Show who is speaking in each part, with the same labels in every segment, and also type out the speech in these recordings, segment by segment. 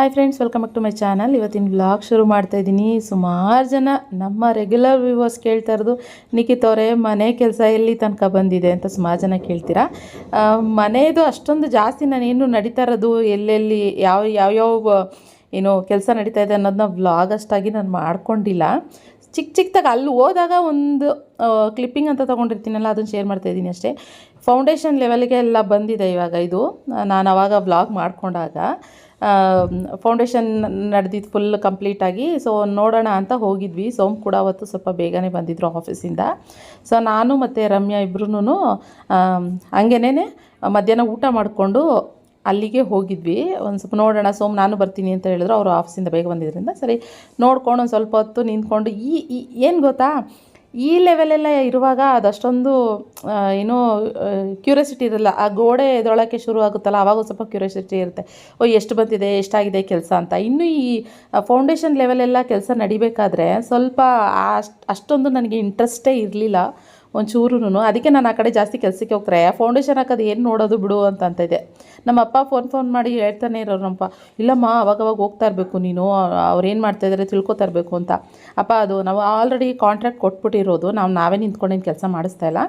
Speaker 1: Hi friends welcome back to my channel ಇವತ್ತಿನ vlog ಶುರು ಮಾಡ್ತಾ ಇದ್ದೀನಿ. ಸುಮಾರು ಜನ ನಮ್ಮ ರೆಗ್ಯುಲರ್ ವ್ಯೂವರ್ಸ್ ಕೇಳ್ತಾ ಇರೋದು, ನಿಖಿತ್ ಅವರೇ, ಮನೆ ಕೆಲಸ ಎಲ್ಲಿ ತನಕ ಬಂದಿದೆ? ಅಂತ ಸುಮಾರು ಜನ ಕೇಳ್ತೀರಾ. ಮನೆಯದು ಅಷ್ಟೊಂದು ಜಾಸ್ತಿ ನಾನೇನು ನಡೀತಾ ಇರೋದು, ಎಲ್ಲೆಲ್ಲಿ, ಯಾವ ಯಾವ್ಯಾವ ಏನು ಕೆಲಸ ನಡೀತಾ ಇದೆ ಅನ್ನೋದನ್ನ ವ್ಲಾಗ್ ಅಷ್ಟಾಗಿ ನಾನು ಮಾಡ್ಕೊಂಡಿಲ್ಲ. ಚಿಕ್ಕ ಚಿಕ್ಕದಾಗ ಅಲ್ಲಿ ಹೋದಾಗ ಒಂದು ಕ್ಲಿಪ್ಪಿಂಗ್ ಅಂತ ತೊಗೊಂಡಿರ್ತೀನಲ್ಲ, ಅದನ್ನು ಶೇರ್ ಮಾಡ್ತಾ ಇದ್ದೀನಿ ಅಷ್ಟೇ. ಫೌಂಡೇಶನ್ ಲೆವೆಲ್ಗೆ ಎಲ್ಲ ಬಂದಿದೆ ಇವಾಗ ಇದು. ನಾನು ಅವಾಗ ವ್ಲಾಗ್ ಮಾಡ್ಕೊಂಡಾಗ. ಫೌಂಡೇಶನ್ ನಡೆದಿದ್ದು ಫುಲ್ ಕಂಪ್ಲೀಟಾಗಿ ಸೊ ನೋಡೋಣ ಅಂತ ಹೋಗಿದ್ವಿ. ಸೋಮ್ ಕೂಡ ಅವತ್ತು ಸ್ವಲ್ಪ ಬೇಗನೆ ಬಂದಿದ್ದರು ಆಫೀಸಿಂದ ಸೊ ನಾನು ಮತ್ತು ರಮ್ಯಾ ಇಬ್ಬರೂ ಹಂಗೇನೆ ಮಧ್ಯಾಹ್ನ ಊಟ ಮಾಡಿಕೊಂಡು ಅಲ್ಲಿಗೆ ಹೋಗಿದ್ವಿ. ಒಂದು ಸ್ವಲ್ಪ ನೋಡೋಣ, ಸೋಮ್ ನಾನು ಬರ್ತೀನಿ ಅಂತ ಹೇಳಿದ್ರು, ಅವರು ಆಫೀಸಿಂದ ಬೇಗ ಬಂದಿದ್ದರಿಂದ ಸರಿ ನೋಡ್ಕೊಂಡು ಒಂದು ಸ್ವಲ್ಪ ಹೊತ್ತು ನಿಂತ್ಕೊಂಡು ಈ, ಏನು ಗೊತ್ತಾ? ಈ ಲೆವೆಲೆಲ್ಲ ಇರುವಾಗ ಅದಷ್ಟೊಂದು ಏನೋ ಕ್ಯೂರಿಯಾಸಿಟಿ ಇರಲ್ಲ. ಆ ಗೋಡೆ ಎದೊಳಕ್ಕೆ ಶುರು ಆಗುತ್ತಲ್ಲ ಆವಾಗ ಸ್ವಲ್ಪ ಕ್ಯೂರಿಯಾಸಿಟಿ ಇರುತ್ತೆ. ಓ, ಎಷ್ಟು ಬಂದಿದೆ, ಎಷ್ಟಾಗಿದೆ ಕೆಲಸ ಅಂತ. ಇನ್ನು ಈ ಫೌಂಡೇಶನ್ ಲೆವೆಲೆಲ್ಲ ಕೆಲಸ ನಡಿಬೇಕಾದ್ರೆ ಸ್ವಲ್ಪ ಅಷ್ಟು, ಅಷ್ಟೊಂದು ನನಗೆ ಇಂಟ್ರೆಸ್ಟೇ ಇರಲಿಲ್ಲ. ಒಂಚೂರು ಅದಕ್ಕೆ ನಾನು ಆ ಕಡೆ ಜಾಸ್ತಿ ಕೆಲಸಕ್ಕೆ ಹೋಗ್ತಾರೆ ಫೌಂಡೇಶನ್ ಹಾಕೋದು ಏನು ನೋಡೋದು ಬಿಡು ಅಂತ ಅಂತ ಇದೆ. ನಮ್ಮ ಅಪ್ಪ ಫೋನ್ ಫೋನ್ ಮಾಡಿ ಹೇಳ್ತಾನೆ ಇರೋರು ನಮ್ಮಪ್ಪ. ಇಲ್ಲಮ್ಮ, ಅವಾಗವಾಗ ಹೋಗ್ತಾ ಇರಬೇಕು ನೀನು. ಅವ್ರು ಏನು ಮಾಡ್ತಾ ಇದ್ದಾರೆ ತಿಳ್ಕೊತಾ ಇರಬೇಕು ಅಂತ. ಅಪ್ಪ, ಅದು ನಾವು ಆಲ್ರೆಡಿ ಕಾಂಟ್ರಾಕ್ಟ್ ಕೊಟ್ಬಿಟ್ಟಿರೋದು. ನಾವು ನಾವೇ ನಿಂತ್ಕೊಂಡೇನು ಕೆಲಸ ಮಾಡಿಸ್ತಾ ಇಲ್ಲ.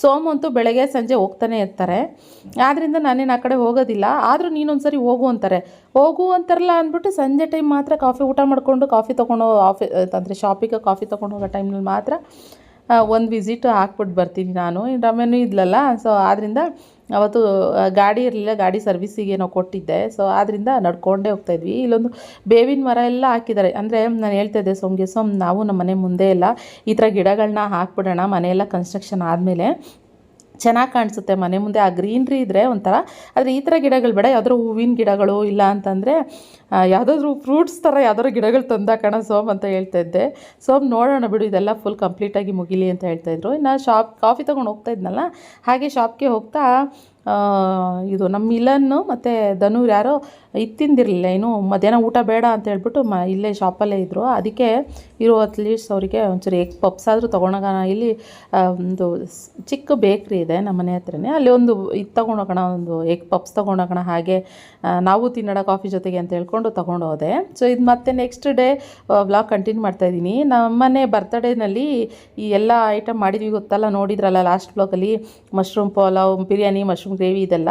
Speaker 1: ಸೋಮಂತೂ ಬೆಳಗ್ಗೆ, ಸಂಜೆ ಹೋಗ್ತಾನೆ ಇರ್ತಾರೆ. ಆದ್ದರಿಂದ ನಾನೇನು ಆ ಕಡೆ ಹೋಗೋದಿಲ್ಲ. ಆದರೂ ನೀನೊಂದು ಸರಿ ಹೋಗು ಅಂತಾರೆ. ಹೋಗು ಅಂತಾರಲ್ಲ ಅಂದ್ಬಿಟ್ಟು ಸಂಜೆ ಟೈಮ್ ಮಾತ್ರ ಕಾಫಿ ಊಟ ಮಾಡಿಕೊಂಡು, ಕಾಫಿ ತೊಗೊಂಡು ಆಫೀಸ್ ಅಂದರೆ ಶಾಪಿಗೆ ಕಾಫಿ ತೊಗೊಂಡು ಹೋಗೋ ಟೈಮ್ನಲ್ಲಿ ಮಾತ್ರ ಒಂದು ವಿಸಿಟ್ ಹಾಕ್ಬಿಟ್ಟು ಬರ್ತೀನಿ ನಾನು. ರಮೇನು ಇದ್ಲಲ್ಲ ಸೊ ಆದ್ದರಿಂದ ಅವತ್ತು ಗಾಡಿ ಇರಲಿಲ್ಲ, ಗಾಡಿ ಸರ್ವಿಸಿಗೆ ನಾವು ಕೊಟ್ಟಿದ್ದೆ. ಸೊ ಆದ್ದರಿಂದ ನಡ್ಕೊಂಡೇ ಹೋಗ್ತಾ ಇದ್ವಿ. ಇಲ್ಲೊಂದು ಬೇವಿನ ಮರ ಎಲ್ಲ ಹಾಕಿದ್ದಾರೆ. ಅಂದರೆ ನಾನು ಹೇಳ್ತಾ ಇದ್ದೆ ಸೊಂಗೆ ಸೊಮ್ ನಾವು ನಮ್ಮ ಮನೆ ಮುಂದೆ ಎಲ್ಲ ಈ ಥರ ಗಿಡಗಳನ್ನ ಹಾಕ್ಬಿಡೋಣ, ಮನೆಯೆಲ್ಲ ಕನ್ಸ್ಟ್ರಕ್ಷನ್ ಆದಮೇಲೆ. ಚೆನ್ನಾಗಿ ಕಾಣಿಸುತ್ತೆ. ಮನೆ ಮುಂದೆ ಆ ಗ್ರೀನ್ರಿ ಇದ್ದರೆ ಒಂಥರ, ಆದರೆ ಈ ಥರ ಗಿಡಗಳು ಬೇಡ. ಯಾವ್ದಾದ್ರು ಹೂವಿನ ಗಿಡಗಳು ಇಲ್ಲ ಅಂತಂದರೆ ಯಾವುದಾದ್ರು ಫ್ರೂಟ್ಸ್ ಥರ ಯಾವ್ದಾದ್ರು ಗಿಡಗಳು ತಂದಾಕೋಣ ಸೋಮ್ ಅಂತ ಹೇಳ್ತಾ ಇದ್ದೆ. ಸೋಮ್ ನೋಡೋಣ ಬಿಡು, ಇದೆಲ್ಲ ಫುಲ್ ಕಂಪ್ಲೀಟಾಗಿ ಮುಗಿಲಿ ಅಂತ ಹೇಳ್ತಾ ಇದ್ರು. ಇನ್ನು ಶಾಪ್, ಕಾಫಿ ತೊಗೊಂಡು ಹೋಗ್ತಾ ಇದ್ನಲ್ಲ, ಹಾಗೆ ಶಾಪ್ಗೆ ಹೋಗ್ತಾ ಇದು ನಮ್ಮ ಮಿಲನ್ನು ಮತ್ತು ಧನುರ್ ಯಾರೋ ಇದು ತಿಂದಿರಲಿಲ್ಲ ಏನು ಮಧ್ಯಾಹ್ನ ಊಟ ಬೇಡ ಅಂತ ಹೇಳ್ಬಿಟ್ಟು ಮ ಇಲ್ಲೇ ಶಾಪಲ್ಲೇ ಇದ್ದರು ಅದಕ್ಕೆ ಇರೋ ಅಟ್ಲೀಸ್ಟ್ ಅವರಿಗೆ ಒಂಚೂರು ಎಗ್ ಪಪ್ಸ್ ಆದರೂ ತೊಗೊಂಡೋಗೋಣ. ಇಲ್ಲಿ ಒಂದು ಚಿಕ್ಕ ಬೇಕ್ರಿ ಇದೆ ನಮ್ಮ ಮನೆ ಹತ್ರನೇ. ಅಲ್ಲಿ ಒಂದು ಇದು ತೊಗೊಂಡೋಗೋಣ, ಒಂದು ಎಗ್ ಪಪ್ಸ್ ತೊಗೊಂಡೋಗೋಣ. ಹಾಗೆ ನಾವು ತಿನ್ನೋಣ ಕಾಫಿ ಜೊತೆಗೆ ಅಂತ ಹೇಳ್ಕೊಂಡು ತೊಗೊಂಡು ಹೋದೆ ಸೊ, ಇದು ಮತ್ತೆ ನೆಕ್ಸ್ಟ್ ಡೇ ವ್ಲಾಗ್ ಕಂಟಿನ್ಯೂ ಮಾಡ್ತಾಯಿದ್ದೀನಿ ನಮ್ಮನೆ ಬರ್ತಡೇನಲ್ಲಿ ಈ ಎಲ್ಲ ಐಟಮ್ ಮಾಡಿದ್ವಿ ಗೊತ್ತಲ್ಲ, ನೋಡಿದ್ರಲ್ಲ last ಬ್ಲಾಗಲ್ಲಿ mushroom pulao, biryani, mushroom gravy ಇದೆಲ್ಲ.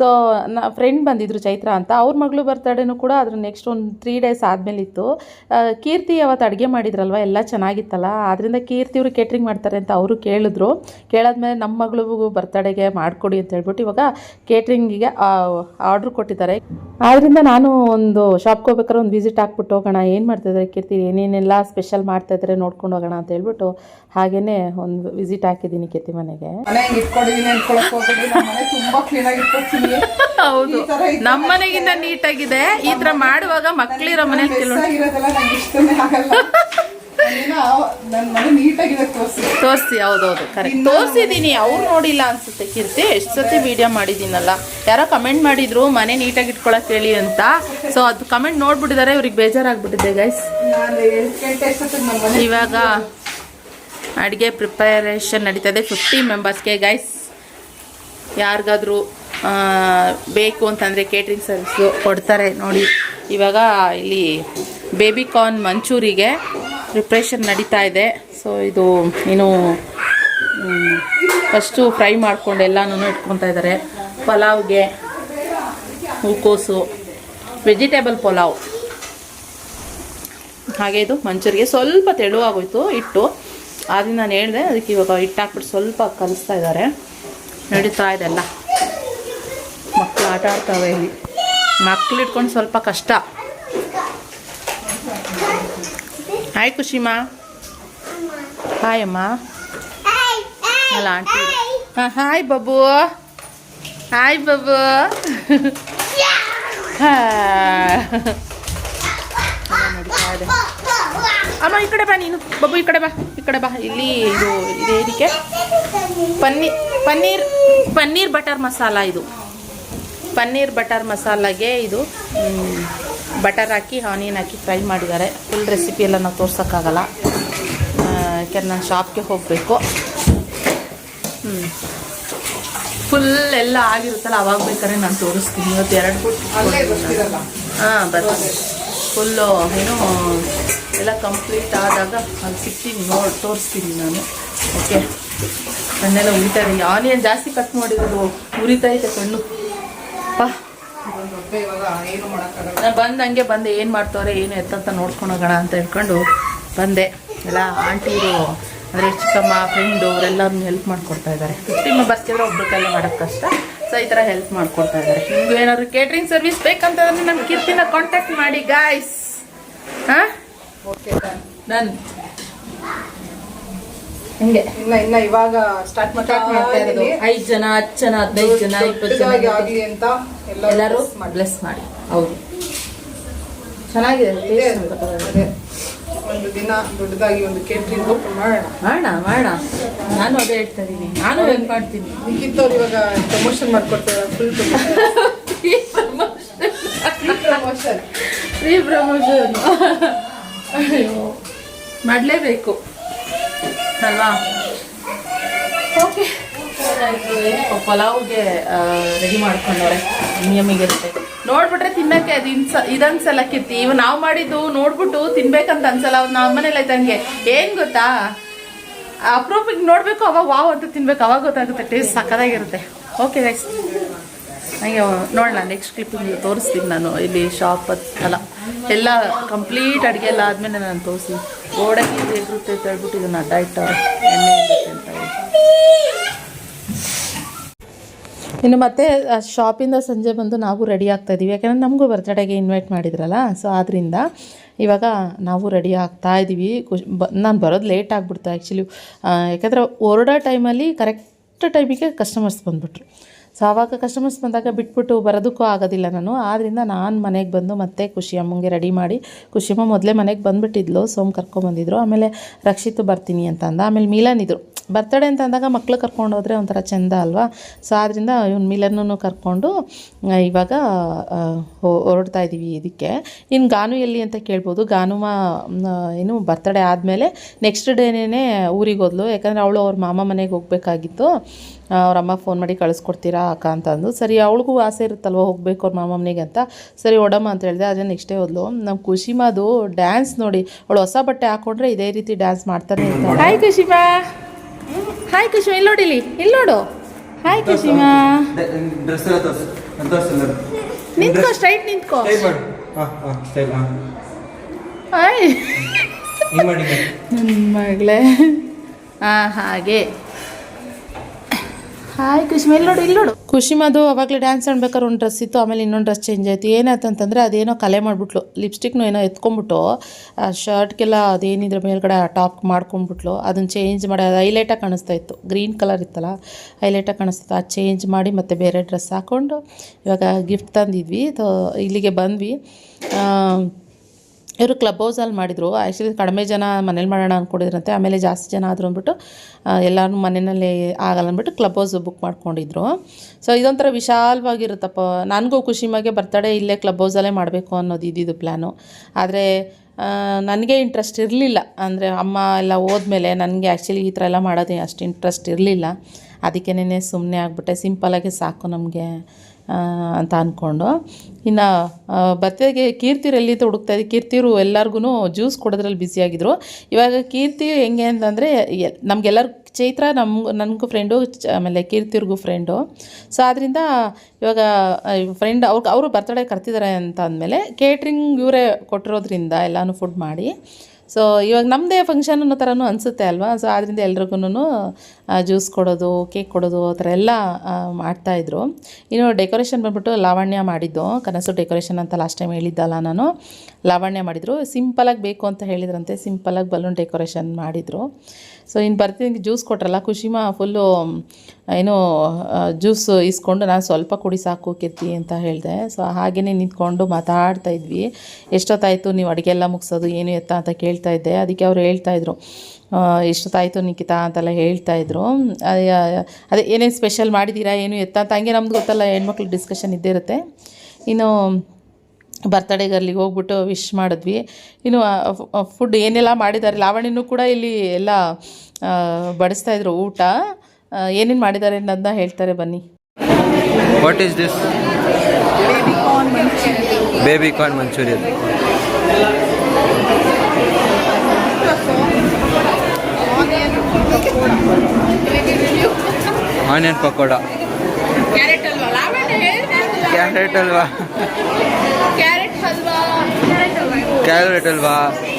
Speaker 1: ಸೊ, ನ, ಫ್ರೆಂಡ್ ಬಂದಿದ್ರು ಚೈತ್ರ ಅಂತ. ಅವ್ರ ಮಗಳು ಬರ್ತಡೇನೂ ಕೂಡ ಅದ್ರ ನೆಕ್ಸ್ಟ್ ಒಂದು ತ್ರೀ ಡೇಸ್ ಆದಮೇಲೆ ಇತ್ತು ಕೀರ್ತಿ ಅವತ್ತು ಅಡುಗೆ ಮಾಡಿದ್ರಲ್ವ? ಎಲ್ಲ ಚೆನ್ನಾಗಿತ್ತಲ್ಲ? ಆದ್ದರಿಂದ ಕೀರ್ತಿ ಇವರು ಕೇಟ್ರಿಂಗ್ ಮಾಡ್ತಾರೆ ಅಂತ ಅವರು ಕೇಳಿದ್ರು. ಕೇಳಾದ್ಮೇಲೆ ನಮ್ಮ ಮಗಳಿಗೂ ಬರ್ತಡೇಗೆ ಮಾಡಿಕೊಡಿ ಅಂತ ಹೇಳ್ಬಿಟ್ಟು ಇವಾಗ ಕೇಟ್ರಿಂಗಿಗೆ ಆರ್ಡ್ರ್ ಕೊಟ್ಟಿದ್ದಾರೆ. ಆದ್ದರಿಂದ ನಾನು ಒಂದು ಶಾಪ್ಗೆ ಹೋಗ್ಬೇಕಾದ್ರೆ ಒಂದು ವಿಸಿಟ್ ಹಾಕ್ಬಿಟ್ಟು ಹೋಗೋಣ. ಏನು ಮಾಡ್ತಾಯಿದ್ದಾರೆ ಕೀರ್ತಿ? ಏನೇನೆಲ್ಲ ಸ್ಪೆಷಲ್ ಮಾಡ್ತಾಯಿದ್ದಾರೆ ನೋಡ್ಕೊಂಡು ಹೋಗೋಣ ಅಂತ ಹೇಳ್ಬಿಟ್ಟು ಹಾಗೇನೆ ಒಂದು ವಿಸಿಟ್ ಹಾಕಿದ್ದೀನಿ ಕೆತ್ತಿ ಮನೆಗೆ. ಹೌದು.
Speaker 2: ಈ ತರ ಈ
Speaker 1: ನಮ್ಮ ಮನೆಗಿಂತ ನೀಟಾಗಿದೆ. ಈ ತರ ಮಾಡುವಾಗ ಮಕ್ಕಳಿರೋ ಮನೆ
Speaker 2: ತೋರ್ಸಿ.
Speaker 1: ತೋರಿಸಿ ಹೌದೌದು ಕರೆಕ್ಟ್ ತೋರಿಸಿದ್ದೀನಿ ಅವ್ರು ನೋಡಿಲ್ಲ ಅನ್ಸುತ್ತೆ. ಕೀರ್ತಿ ಎಷ್ಟು ಸತಿ ವಿಡಿಯೋ ಮಾಡಿದ್ದೀನಲ್ಲ ಯಾರೋ ಕಮೆಂಟ್ ಮಾಡಿದ್ರು ಮನೆ ನೀಟಾಗಿ ಇಟ್ಕೊಳಕ್ ಹೇಳಿ ಅಂತ. ಸೊ ಅದು ಕಮೆಂಟ್ ನೋಡ್ಬಿಟ್ಟಿದ್ದಾರೆ ಇವ್ರಿಗೆ ಬೇಜಾರಾಗ್ಬಿಟ್ಟಿದೆ ಗೈಸ್ ಇವಾಗ ಅಡುಗೆ ಪ್ರಿಪರೇಷನ್ ನಡೀತದೆ. ಫಿಫ್ಟಿ ಮೆಂಬರ್ಸ್ಗೆ ಗೈಸ್ ಯಾರಿಗಾದ್ರೂ ಬೇಕು ಅಂತಂದರೆ ಕೇಟ್ರಿಂಗ್ ಸರ್ವಿಸು ಕೊಡ್ತಾರೆ ನೋಡಿ. ಇವಾಗ ಇಲ್ಲಿ ಬೇಬಿ ಕಾರ್ನ್ ಮಂಚೂರಿಗೆ ಪ್ರಿಪ್ರೇಷನ್ ನಡೀತಾ ಇದೆ. ಸೊ ಇದು ಏನು ಫಸ್ಟು ಫ್ರೈ ಮಾಡ್ಕೊಂಡು ಎಲ್ಲನೂ ಇಟ್ಕೊತಾ ಇದ್ದಾರೆ ಪಲಾವ್ಗೆ ಹೂಕೋಸು ವೆಜಿಟೇಬಲ್ ಪಲಾವ್. ಹಾಗೆ ಇದು ಮಂಚೂರಿಗೆ ಸ್ವಲ್ಪ ತೆಳುವಾಗೋಯ್ತು, ಹಿಟ್ಟು. ಆದ್ರಿಂದ ನಾನು ಹೇಳಿದೆ, ಅದಕ್ಕೆ ಇವಾಗ ಹಿಟ್ಟು ಹಾಕ್ಬಿಟ್ಟು ಸ್ವಲ್ಪ ಕಲಿಸ್ತಾ ಇದ್ದಾರೆ ನಡೀತಾ ಇದೆಲ್ಲ ಮಕ್ಕಳು ಆಟ ಆಡ್ತಾವೆ ಇಲ್ಲಿ. ಮಕ್ಳು ಇಟ್ಕೊಂಡು ಸ್ವಲ್ಪ ಕಷ್ಟ. ಹಾಯ್ ಖುಷಿಮಾ ಹಾಯ್ ಅಮ್ಮ. ಅಲ್ಲ ಆಂಟಿ ಹಾಂ ಹಾಯ್ ಬಾಬು ಹಾಯ್ ಬಾಬು ಇದೆ. ಅಮ್ಮ, ಈ ಕಡೆ ಬಾ ನೀನು. ಬಬ್ಬು, ಈ ಕಡೆ ಬಾ. ಕಡೆ ಬಾ ಇಲ್ಲಿ ಇದು ಇದೇನಿಕೆ ಪನ್ನೀರ್ ಪನ್ನೀರ್ ಪನ್ನೀರ್ ಬಟರ್ ಮಸಾಲ ಇದು. ಪನ್ನೀರ್ ಬಟರ್ ಮಸಾಲಾಗೆ ಇದು ಬಟರ್ ಹಾಕಿ ಆನಿಯನ್ ಹಾಕಿ ಫ್ರೈ ಮಾಡಿದ್ದಾರೆ. ಫುಲ್ ರೆಸಿಪಿ ಎಲ್ಲ ನಾವು ತೋರ್ಸೋಕ್ಕಾಗಲ್ಲ. ಯಾಕೆ ಯಾಕೆಂದ್ರೆ ನಾನು ಶಾಪ್ಗೆ ಹೋಗಬೇಕು. ಹ್ಞೂ ಫುಲ್ ಎಲ್ಲ ಆಗಿರುತ್ತಲ್ಲ ಅವಾಗ ಬೇಕಾದ್ರೆ ನಾನು ತೋರಿಸ್ತೀನಿ. ಇವತ್ತು ಎರಡು
Speaker 2: ಫುಟ್
Speaker 1: ಹಾಂ ಬರ್ತೀನಿ ಫುಲ್ಲು ಏನು ಎಲ್ಲ ಕಂಪ್ಲೀಟ್ ಆದಾಗ ಅಲ್ಲಿ ಸಿಕ್ಕಿ ನೋಡಿ, ತೋರಿಸ್ತೀನಿ ನಾನು. ಓಕೆ ಕಣ್ಣೆಲ್ಲ ಉರಿತಾರೆ. ಆನಿಯನ್ ಜಾಸ್ತಿ ಕಟ್ ಮಾಡಿರೋದು ಉರಿತಾ ಇದೆ ಕಣ್ಣು. ಪಾ. ನಾನು ಬಂದು ಹಂಗೆ ಬಂದೆ. ಏನು ಮಾಡ್ತವ್ರೆ, ಏನು ಎತ್ತಂತ ನೋಡ್ಕೊಂಡು ಹೋಗೋಣ ಅಂತ ಹೇಳ್ಕೊಂಡು ಬಂದೆ. ಎಲ್ಲ ಆಂಟಿರು ಅಂದರೆ ಚಿಕ್ಕಮ್ಮ ಫ್ರೆಂಡು ಅವರೆಲ್ಲರೂ ಹೆಲ್ಪ್ ಮಾಡ್ಕೊಡ್ತಾ ಇದ್ದಾರೆ ಫಿಫ್ಟಿ ಮೆಂಬರ್ಸ್ ಒಬ್ಬರು ಕೈ ಮಾಡೋಕ್ಕೆ ಕಷ್ಟ. ಸೊ ಈ ಥರ ಹೆಲ್ಪ್ ಮಾಡ್ಕೊಡ್ತಾ ಇದ್ದಾರೆ ನಿಮ್ಗೆ ಏನಾದ್ರು ಕೇಟ್ರಿಂಗ್ ಸರ್ವಿಸ್ ಬೇಕಂತಂದ್ರೆ ನಮ್ಮ ಕೀರ್ತಿನ ಕಾಂಟ್ಯಾಕ್ಟ್ ಮಾಡಿ ಗಾಯ್ಸ್ ಹಾಂ?
Speaker 2: ಓಕೆ
Speaker 1: ನಾನು ಹಿಂಗೆ.
Speaker 2: ಇನ್ನ ಇನ್ನ ಇವಾಗ ಸ್ಟಾರ್ಟ್
Speaker 1: ಮಾಡ್ತಾ ಇರೋದು. ಐದು ಜನ ಹತ್ತು ಜನ ಹದಿನೈದು ಜನ ಇಪ್ಪತ್ತು ಜನ
Speaker 2: ಆಗಲಿ ಅಂತ
Speaker 1: ಎಲ್ಲರೂ ಬ್ಲೆಸ್ ಮಾಡಿ. ಹೌದು. ಚೆನ್ನಾಗಿದೆ.
Speaker 2: ಒಂದು ದಿನ ದೊಡ್ಡದಾಗಿ ಒಂದು ಕೇಟ್ರಿಂಗ್ ಓಪನ್ ಮಾಡೋಣ.
Speaker 1: ಮಾಡೋಣ ಮಾಡೋಣ. ನಾನು ಅದೇ ಹೇಳ್ತಾ ಇದ್ದೀನಿ. ನಾನು ಹೆಲ್ಪ್ ಮಾಡ್ತೀನಿ.
Speaker 2: ನಿಖಿತ್ ಇವಾಗ ಪ್ರಮೋಷನ್ ಮಾಡ್ಕೊಡ್ತಾರೆ ಫುಲ್ ಪ್ರಮೋಷನ್
Speaker 1: ಫ್ರೀ ಪ್ರಮೋಷನ್ ಮಾಡಲೇಬೇಕು. ಅಲ್ವಾ? ಓಕೆ. ಪಲಾವ್ಗೆ ರೆಡಿ ಮಾಡ್ಕೊಂಡವ್ರೆ. ನಿಯಮಿಗಿರುತ್ತೆ. ನೋಡ್ಬಿಟ್ರೆ ತಿನ್ನಕ್ಕೆ ಅದು ಇನ್ಸ, ಇದನ್ಸಲ್ಲ ಕಿತ್ತಿ. ಇವ್ ನಾವು ಮಾಡಿದ್ದು ನೋಡ್ಬಿಟ್ಟು ತಿನ್ಬೇಕಂತ ಅನ್ಸಲ್ಲ ಅವ್ರು ನಮ್ಮ ಮನೇಲಿ ಐತಂಗೆ ಏನ್ ಗೊತ್ತಾ? ಅಪ್ರೂಪಿಗೆ ನೋಡ್ಬೇಕು, ಅವಾಗ ವಾವ್ ಅಂತ ತಿನ್ಬೇಕು. ಅವಾಗ ಗೊತ್ತಾಗುತ್ತೆ, ಟೇಸ್ಟ್ ಸಕ್ಕದಾಗಿರುತ್ತೆ ಓಕೆ ನೆಕ್ಸ್ಟ್ ಹಾಗೆ ನೋಡೋಣ ನೆಕ್ಸ್ಟ್ ಕ್ಲಿಪ್ಪಿಂಗ್ ತೋರಿಸ್ತೀನಿ ನಾನು. ಇಲ್ಲಿ ಶಾಪ್ ಅಲ್ಲ. ಎಲ್ಲ ಕಂಪ್ಲೀಟ್ ಅಡುಗೆ ಎಲ್ಲ ಆದಮೇಲೆ ನಾನು ತೋರಿಸಿ. ಗೋಡಕ್ಕೆ ಹೇಗಿರುತ್ತೆ ಅಂತ ಹೇಳ್ಬಿಟ್ಟು ಇದನ್ನು ಅಡ್ಡ ಇಟ್ಟವ್ರೆ ಎಣ್ಣೆ ಇನ್ನು ಮತ್ತೆ ಶಾಪಿಂದ ಸಂಜೆ ಬಂದು ನಾವು ರೆಡಿ ಆಗ್ತಾ ಇದ್ದೀವಿ. ಯಾಕಂದರೆ ನಮಗೂ ಬರ್ತ್ಡೇಗೆ ಇನ್ವೈಟ್ ಮಾಡಿದ್ರಲ್ಲ ಸೊ ಆದ್ದರಿಂದ ಇವಾಗ ನಾವು ರೆಡಿ ಆಗ್ತಾ ಇದ್ದೀವಿ. ಬ, ನಾನು ಬರೋದು ಲೇಟ್ ಆಗಿಬಿಡ್ತು ಆ್ಯಕ್ಚುಲಿ ಯಾಕಂದರೆ ಹೊರಡೋ ಟೈಮಲ್ಲಿ ಕರೆಕ್ಟ್ ಟೈಮಿಗೆ ಕಸ್ಟಮರ್ಸ್ ಬಂದುಬಿಟ್ರು. ಸೊ ಕಸ್ಟಮರ್ಸ್ ಬಂದಾಗ ಬಿಟ್ಬಿಟ್ಟು ಬರೋದಕ್ಕೂ ಆಗೋದಿಲ್ಲ ನಾನು. ಆದ್ದರಿಂದ ನಾನು ಮನೆಗೆ ಬಂದು ಮತ್ತೆ ಖುಷಿ ಅಮ್ಮಂಗೆ ರೆಡಿ ಮಾಡಿ ಖುಷಿಯಮ್ಮ ಮೊದಲೇ ಮನೆಗೆ ಬಂದುಬಿಟ್ಟಿದ್ಲು, ಸೋಮ್ ಕರ್ಕೊಂಬಂದಿದ್ರು ಆಮೇಲೆ ರಕ್ಷಿತ್ ಬರ್ತೀನಿ ಅಂತ ಅಂದ. ಆಮೇಲೆ ಮಿಲನ್ ಇದ್ರು. ಬರ್ತಡೇ ಅಂತ ಅಂದಾಗ ಮಕ್ಳು ಕರ್ಕೊಂಡು ಹೋದರೆ ಒಂಥರ ಚೆಂದ ಅಲ್ವಾ? ಸೊ ಆದ್ದರಿಂದ ಇವ್ನು ಮಿಲನ್ನೂ ಕರ್ಕೊಂಡು ಇವಾಗ ಹೊರಡ್ತಾ ಇದ್ದೀವಿ ಇದಕ್ಕೆ. ಇನ್ನು ಗಾನು ಎಲ್ಲಿ ಅಂತ ಕೇಳ್ಬೋದು. ಗಾನುಮ ಏನು ಬರ್ತಡೇ ಆದಮೇಲೆ ನೆಕ್ಸ್ಟ್ ಡೇನೇ ಊರಿಗೆ ಹೋದ್ಲು. ಯಾಕಂದರೆ ಅವಳು ಅವ್ರ ಮಾಮ ಮನೆಗೆ ಹೋಗಬೇಕಾಗಿತ್ತು. ಅವ್ರ ಅಮ್ಮ ಫೋನ್ ಮಾಡಿ ಕಳಿಸ್ಕೊಡ್ತೀರಾ ಅಕ್ಕ ಅಂತ ಅಂದು ಸರಿ ಅವಳಿಗೂ ಆಸೆ ಇರುತ್ತಲ್ವ ಹೋಗಬೇಕು ಅವ್ರ ಮಾಮಮ್ಮನಿಗೆ ಅಂತ? ಸರಿ ಓಡಮ್ಮ ಅಂತ ಹೇಳಿದೆ ಅದೇ ನೆಕ್ಸ್ಟ್ ಡೇ ಹೋದ್ಲು. ನಮ್ಮ ಖುಷಿಮಾದು ಡ್ಯಾನ್ಸ್ ನೋಡಿ ಅವಳು ಹೊಸ ಬಟ್ಟೆ ಹಾಕೊಂಡ್ರೆ ಇದೇ ರೀತಿ ಡ್ಯಾನ್ಸ್ ಮಾಡ್ತಾನೆ ಅಂತ ಹಾಯ್ ಖುಷಿಮಾ ಹಾಯ್ ಖುಷಿ ಇಲ್ಲಿ ನೋಡಿ ಇಲ್ಲಿ ನೋಡು. ಹಾಯ್ ಖುಷಿಮಾ ನಿಂತ್ಕೋ ಸ್ಟ್ರೈಟ್ ನಿಂತ್ಕೋ. ಹಾಯ್ ನನ್ನ ಮಗಳೇ. ಹಾಂ ಹಾಗೆ. ಹಾಯ್ ಖುಷಿ ಮೇಲೆ ಇಲ್ಲಿ ನೋಡು. ಖುಷಿ ಮದು ಅವಾಗಲೇ ಡ್ಯಾನ್ಸ್ ಆಡ್ಬೇಕಾದ್ರೆ ಒಂದು ಡ್ರೆಸ್ ಇತ್ತು, ಆಮೇಲೆ ಇನ್ನೊಂದು ಡ್ರೆಸ್ ಚೇಂಜ್ ಆಯಿತು. ಏನಾಯ್ತು ಅಂತಂದರೆ ಅದೇನೋ ಕಲೆ ಮಾಡಿಬಿಟ್ಲು. ಲಿಪ್ಸ್ಟಿಕ್ನು ಏನೋ ಎತ್ಕೊಂಡ್ಬಿಟ್ಟು ಶರ್ಟ್ಗೆಲ್ಲ ಅದೇನಿದ್ರ ಮೇಲ್ಗಡೆ ಟಾಪ್ ಮಾಡ್ಕೊಂಡ್ಬಿಟ್ಲು. ಅದನ್ನು ಚೇಂಜ್ ಮಾಡಿ, ಅದು ಹೈಲೈಟಾಗಿ ಕಾಣಿಸ್ತಾ ಇತ್ತು. ಗ್ರೀನ್ ಕಲರ್ ಇತ್ತಲ್ಲ ಹೈಲೈಟಾಗಿ ಕಾಣಿಸ್ತಿತ್ತು ಅದು ಚೇಂಜ್ ಮಾಡಿ ಮತ್ತೆ ಬೇರೆ ಡ್ರೆಸ್ ಹಾಕ್ಕೊಂಡು ಇವಾಗ ಗಿಫ್ಟ್ ತಂದಿದ್ವಿ. ಇಲ್ಲಿಗೆ ಬಂದ್ವಿ. ಇವರು ಕ್ಲಬ್ ಹೌಸಲ್ಲಿ ಮಾಡಿದರು. ಆ್ಯಕ್ಚುಲಿ ಕಡಿಮೆ ಜನ ಮನೇಲಿ ಮಾಡೋಣ ಅಂದ್ಕೊಂಡಿದ್ರಂತೆ ಆಮೇಲೆ ಜಾಸ್ತಿ ಜನ ಆದರು ಅಂದ್ಬಿಟ್ಟು ಎಲ್ಲರೂ ಮನೆಯಲ್ಲೇ ಆಗಲ್ಲ ಅಂದ್ಬಿಟ್ಟು ಕ್ಲಬ್ ಹೌಸ್ ಬುಕ್ ಮಾಡ್ಕೊಂಡಿದ್ರು. ಸೊ ಇದೊಂಥರ ವಿಶಾಲವಾಗಿರುತ್ತಪ್ಪ. ನನಗೂ ಖುಷಿಮಾಗೆ ಬರ್ತಡೇ ಇಲ್ಲೇ ಕ್ಲಬ್ ಹೌಸಲ್ಲೇ ಮಾಡಬೇಕು ಅನ್ನೋದು ಇದ್ದಿದ್ದು ಪ್ಲ್ಯಾನು ಆದರೆ ನನಗೆ ಇಂಟ್ರೆಸ್ಟ್ ಇರಲಿಲ್ಲ. ಅಂದರೆ ಅಮ್ಮ ಎಲ್ಲ ಹೋದ್ಮೇಲೆ ನನಗೆ ಆ್ಯಕ್ಚುಲಿ ಈ ಥರ ಎಲ್ಲ ಮಾಡೋದೇ ಅಷ್ಟು ಇಂಟ್ರೆಸ್ಟ್ ಇರಲಿಲ್ಲ. ಅದಕ್ಕೇನೆ ಸುಮ್ಮನೆ ಆಗಿಬಿಟ್ಟೆ. ಸಿಂಪಲಾಗಿ ಸಾಕು ನಮಗೆ. ಅಂತ ಅಂದ್ಕೊಂಡು ಇನ್ನು ಬರ್ತಡೆಗೆ ಕೀರ್ತಿರು ಎಲ್ಲಿ ಹುಡುಕ್ತಾ ಇದ್ದೀವಿ ಕೀರ್ತಿರು ಎಲ್ಲರಿಗೂ ಜ್ಯೂಸ್ ಕೊಡೋದ್ರಲ್ಲಿ ಬ್ಯುಸಿಯಾಗಿದ್ರು ಇವಾಗ ಕೀರ್ತಿ ಹೆಂಗೆ ಅಂತಂದರೆ ನಮಗೆಲ್ಲರಿಗೂ ಚೈತ್ರ ನಮ್ಗೆ ನನಗೂ ಫ್ರೆಂಡು ಆಮೇಲೆ ಕೀರ್ತಿರ್ಗೂ ಫ್ರೆಂಡು ಸೊ ಆದ್ದರಿಂದ ಇವಾಗ ಫ್ರೆಂಡ್ ಅವ್ರು ಅವರು ಬರ್ತಡೇ ಕರ್ತಿದ್ದಾರೆ ಅಂತ ಅಂದಮೇಲೆ ಕೇಟ್ರಿಂಗ್ ಇವರೇ ಕೊಟ್ಟಿರೋದ್ರಿಂದ ಎಲ್ಲನೂ ಫುಡ್ ಮಾಡಿ. ಸೊ ಇವಾಗ ನಮ್ಮದೇ ಫಂಕ್ಷನ್ ಅನ್ನೋ ಥರನೂ ಅನಿಸುತ್ತೆ ಅಲ್ವಾ? ಸೊ ಆದ್ದರಿಂದ ಎಲ್ರಿಗೂ ಜ್ಯೂಸ್ ಕೊಡೋದು ಕೇಕ್ ಕೊಡೋದು, ಆ ಥರ ಎಲ್ಲ ಮಾಡ್ತಾಯಿದ್ರು ಇನ್ನು ಡೆಕೋರೇಷನ್ ಬಂದ್ಬಿಟ್ಟು ಲಾವಣ್ಯ ಮಾಡಿದ್ದು. ಕನಸು ಡೆಕೋರೇಷನ್ ಅಂತ ಲಾಸ್ಟ್ ಟೈಮ್ ಹೇಳಿದ್ದಲ್ಲ ನಾನು. ಲಾವಣ್ಯ ಮಾಡಿದರು. ಸಿಂಪಲಾಗಿ ಬೇಕು ಅಂತ ಹೇಳಿದ್ರಂತೆ. ಸಿಂಪಲಾಗಿ ಬಲೂನ್ ಡೆಕೋರೇಷನ್ ಮಾಡಿದರು. ಸೊ ಇನ್ನು ಬರ್ತೀನಿ ಜ್ಯೂಸ್ ಕೊಟ್ರಲ್ಲ ಖುಷಿಮಾ ಫುಲ್ಲು ಏನು ಜ್ಯೂಸ್ ಇಸ್ಕೊಂಡು ನಾನು ಸ್ವಲ್ಪ ಕುಡಿ ಸಾಕು, ಕೆತ್ತಿ ಅಂತ ಹೇಳಿದೆ. ಸೊ ಹಾಗೆಯೇ ನಿಂತ್ಕೊಂಡು ಮಾತಾಡ್ತಾ ಇದ್ವಿ. ಎಷ್ಟೊತ್ತಾಯಿತು ನೀವು ಅಡುಗೆ ಎಲ್ಲ ಮುಗಿಸೋದು, ಏನು ಎತ್ತ ಅಂತ ಕೇಳ್ತಾ ಇದ್ದೆ. ಅದಕ್ಕೆ ಅವ್ರು ಹೇಳ್ತಾಯಿದ್ರು ಎಷ್ಟೊತ್ತಾಯಿತು ನಿಖಿತಾ ಅಂತೆಲ್ಲ ಹೇಳ್ತಾಯಿದ್ರು ಅದೇ, ಏನೇನು ಸ್ಪೆಷಲ್ ಮಾಡಿದ್ದೀರಾ ಏನು ಎತ್ತ ಅಂತ, ಹಂಗೆ ನಮ್ದು ಗೊತ್ತಲ್ಲ, ಹೆಣ್ಮಕ್ಳು ಡಿಸ್ಕಷನ್ ಇದ್ದೇ ಇರುತ್ತೆ. ಇನ್ನು ಬರ್ತಡೇಗೆ ಅಲ್ಲಿಗೆ ಹೋಗ್ಬಿಟ್ಟು ವಿಶ್ ಮಾಡಿದ್ವಿ. ಇನ್ನು ಫುಡ್ ಏನೆಲ್ಲ ಮಾಡಿದ್ದಾರೆ? ಲಾವಣಿನೂ ಕೂಡ ಇಲ್ಲಿ ಎಲ್ಲ ಆ, ಬಡಿಸ್ತಾ ಇದ್ರು ಊಟ. ಏನೇನು ಮಾಡಿದ್ದಾರೆ ಅನ್ನೋದನ್ನ ಹೇಳ್ತಾರೆ ಬನ್ನಿ.
Speaker 3: What is this
Speaker 2: baby corn manchurian
Speaker 3: onion pakoda
Speaker 4: carrot ಅಲ್ವಾ?
Speaker 3: Carrot
Speaker 4: halwa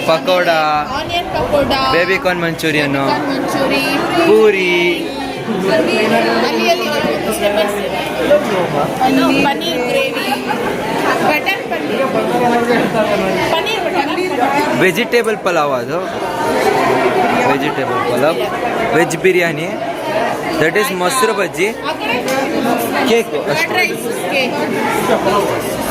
Speaker 3: pakoda
Speaker 4: onion pakoda
Speaker 3: baby corn ಮಂಚೂರಿಯನ್ನು
Speaker 4: manchurian
Speaker 3: puri
Speaker 4: paneer gravy butter paneer.
Speaker 3: Vegetable pulao ಅದು. Vegetable pulao. Veg biryani. That is ಮೊಸರು ಬಜ್ಜಿ. ಕೇಕು ಅಷ್ಟೇ.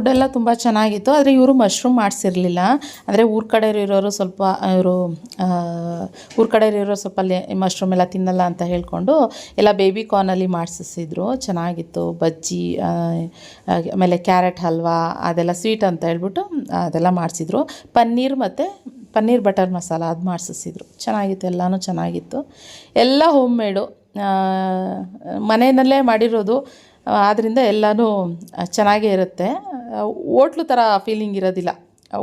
Speaker 1: ಫುಡ್ಡೆಲ್ಲ ತುಂಬ ಚೆನ್ನಾಗಿತ್ತು, ಆದರೆ ಇವರು ಮಶ್ರೂಮ್ ಮಾಡಿಸಿರಲಿಲ್ಲ. ಅಂದರೆ ಊರ ಕಡೆ ಇರೋರು ಸ್ವಲ್ಪ, ಇವರು ಊರ ಕಡೆ ಇರೋರು ಸ್ವಲ್ಪ ಅಲ್ಲಿ ಮಶ್ರೂಮ್ ಎಲ್ಲ ತಿನ್ನಲ್ಲ ಅಂತ ಹೇಳ್ಕೊಂಡು ಎಲ್ಲ ಬೇಬಿ ಕಾರ್ನಲ್ಲಿ ಮಾಡಿಸಿದ್ರು ಚೆನ್ನಾಗಿತ್ತು. ಬಜ್ಜಿ ಆಮೇಲೆ ಕ್ಯಾರೆಟ್ ಹಲ್ವಾ, ಅದೆಲ್ಲ ಸ್ವೀಟ್ ಅಂತ ಹೇಳ್ಬಿಟ್ಟು ಅದೆಲ್ಲ ಮಾಡಿಸಿದ್ರು. ಪನ್ನೀರ್ ಮತ್ತು ಪನ್ನೀರ್ ಬಟರ್ ಮಸಾಲ ಅದು ಮಾಡಿಸಿದ್ರು ಚೆನ್ನಾಗಿತ್ತು, ಎಲ್ಲನೂ ಚೆನ್ನಾಗಿತ್ತು. ಎಲ್ಲ ಹೋಮ್ ಮೇಡು ಮನೆಯಲ್ಲೇ ಮಾಡಿರೋದು ಆದ್ದರಿಂದ ಎಲ್ಲನೂ ಚೆನ್ನಾಗೇ ಇರುತ್ತೆ. ಹೋಟ್ಲು ಥರ ಫೀಲಿಂಗ್ ಇರೋದಿಲ್ಲ.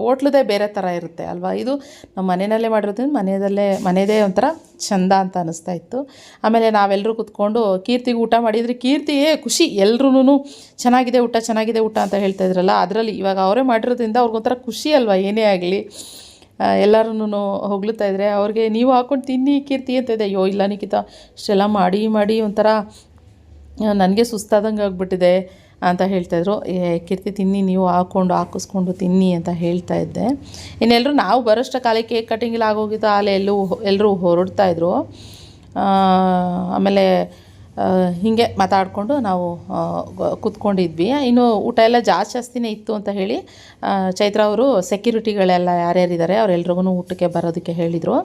Speaker 1: ಓಟ್ಲದೇ ಬೇರೆ ಥರ ಇರುತ್ತೆ ಅಲ್ವಾ? ಇದು ನಮ್ಮ ಮನೆಯಲ್ಲೇ ಮಾಡಿರೋದ್ರಿಂದ ಮನೆಯಲ್ಲೇ ಮನೆಯದೇ ಒಂಥರ ಚಂದ ಅಂತ ಅನ್ನಿಸ್ತಾ ಇತ್ತು. ಆಮೇಲೆ ನಾವೆಲ್ಲರೂ ಕೂತ್ಕೊಂಡು ಕೀರ್ತಿಗೆ ಊಟ ಮಾಡಿದರೆ ಕೀರ್ತಿಯೇ ಖುಷಿ ಎಲ್ರೂ ಚೆನ್ನಾಗಿದೆ ಊಟ ಚೆನ್ನಾಗಿದೆ ಊಟ ಅಂತ ಹೇಳ್ತಾ ಇದ್ರಲ್ಲ, ಅದರಲ್ಲಿ ಇವಾಗ ಅವರೇ ಮಾಡಿರೋದ್ರಿಂದ ಅವ್ರಿಗೊಂಥರ ಖುಷಿ ಅಲ್ವಾ? ಏನೇ ಆಗಲಿ. ಎಲ್ಲರೂ ಹೊಗಳುತ್ತಾ ಇದ್ದರೆ ಅವ್ರಿಗೆ, ನೀವು ಹಾಕ್ಕೊಂಡು ತಿನ್ನಿ ಕೀರ್ತಿ ಅಂತ ಇದೆ. ಅಯ್ಯೋ, ಇಲ್ಲ ನಿಖಿತ, ಇಷ್ಟೆಲ್ಲ ಮಾಡಿ ಮಾಡಿ ಒಂಥರ ನನಗೆ ಸುಸ್ತಾದಂಗೆ ಆಗ್ಬಿಟ್ಟಿದೆ. ಅಂತ ಹೇಳ್ತಾಯಿದ್ರು ಕೀರ್ತಿ, ತಿನ್ನಿ, ನೀವು ಹಾಕ್ಕೊಂಡು ಹಾಕಿಸ್ಕೊಂಡು ತಿನ್ನಿ ಅಂತ ಹೇಳ್ತಾ ಇದ್ದೆ. ಇನ್ನೆಲ್ಲರೂ ನಾವು ಬರೋಷ್ಟು ಕಾಲ ಕೇಕ್ ಕಟಿಂಗ್ ಎಲ್ಲ ಆಗೋಗಿತ್ತು. ಆಲೆ ಎಲ್ಲೂ ಎಲ್ಲರೂ ಹೊರಡ್ತಾಯಿದ್ರು ಆಮೇಲೆ ಹೀಗೆ ಮಾತಾಡಿಕೊಂಡು ನಾವು ಕೂತ್ಕೊಂಡಿದ್ವಿ. ಇನ್ನು ಊಟ ಎಲ್ಲ ಜಾಸ್ತಿ ಜಾಸ್ತಿನೇ ಇತ್ತು ಅಂತ ಹೇಳಿ ಚೈತ್ರ ಅವರು ಸೆಕ್ಯೂರಿಟಿಗಳೆಲ್ಲ ಯಾರ್ಯಾರಿದ್ದಾರೆ ಅವರೆಲ್ರಿಗೂ ಊಟಕ್ಕೆ ಬರೋದಕ್ಕೆ ಹೇಳಿದರು.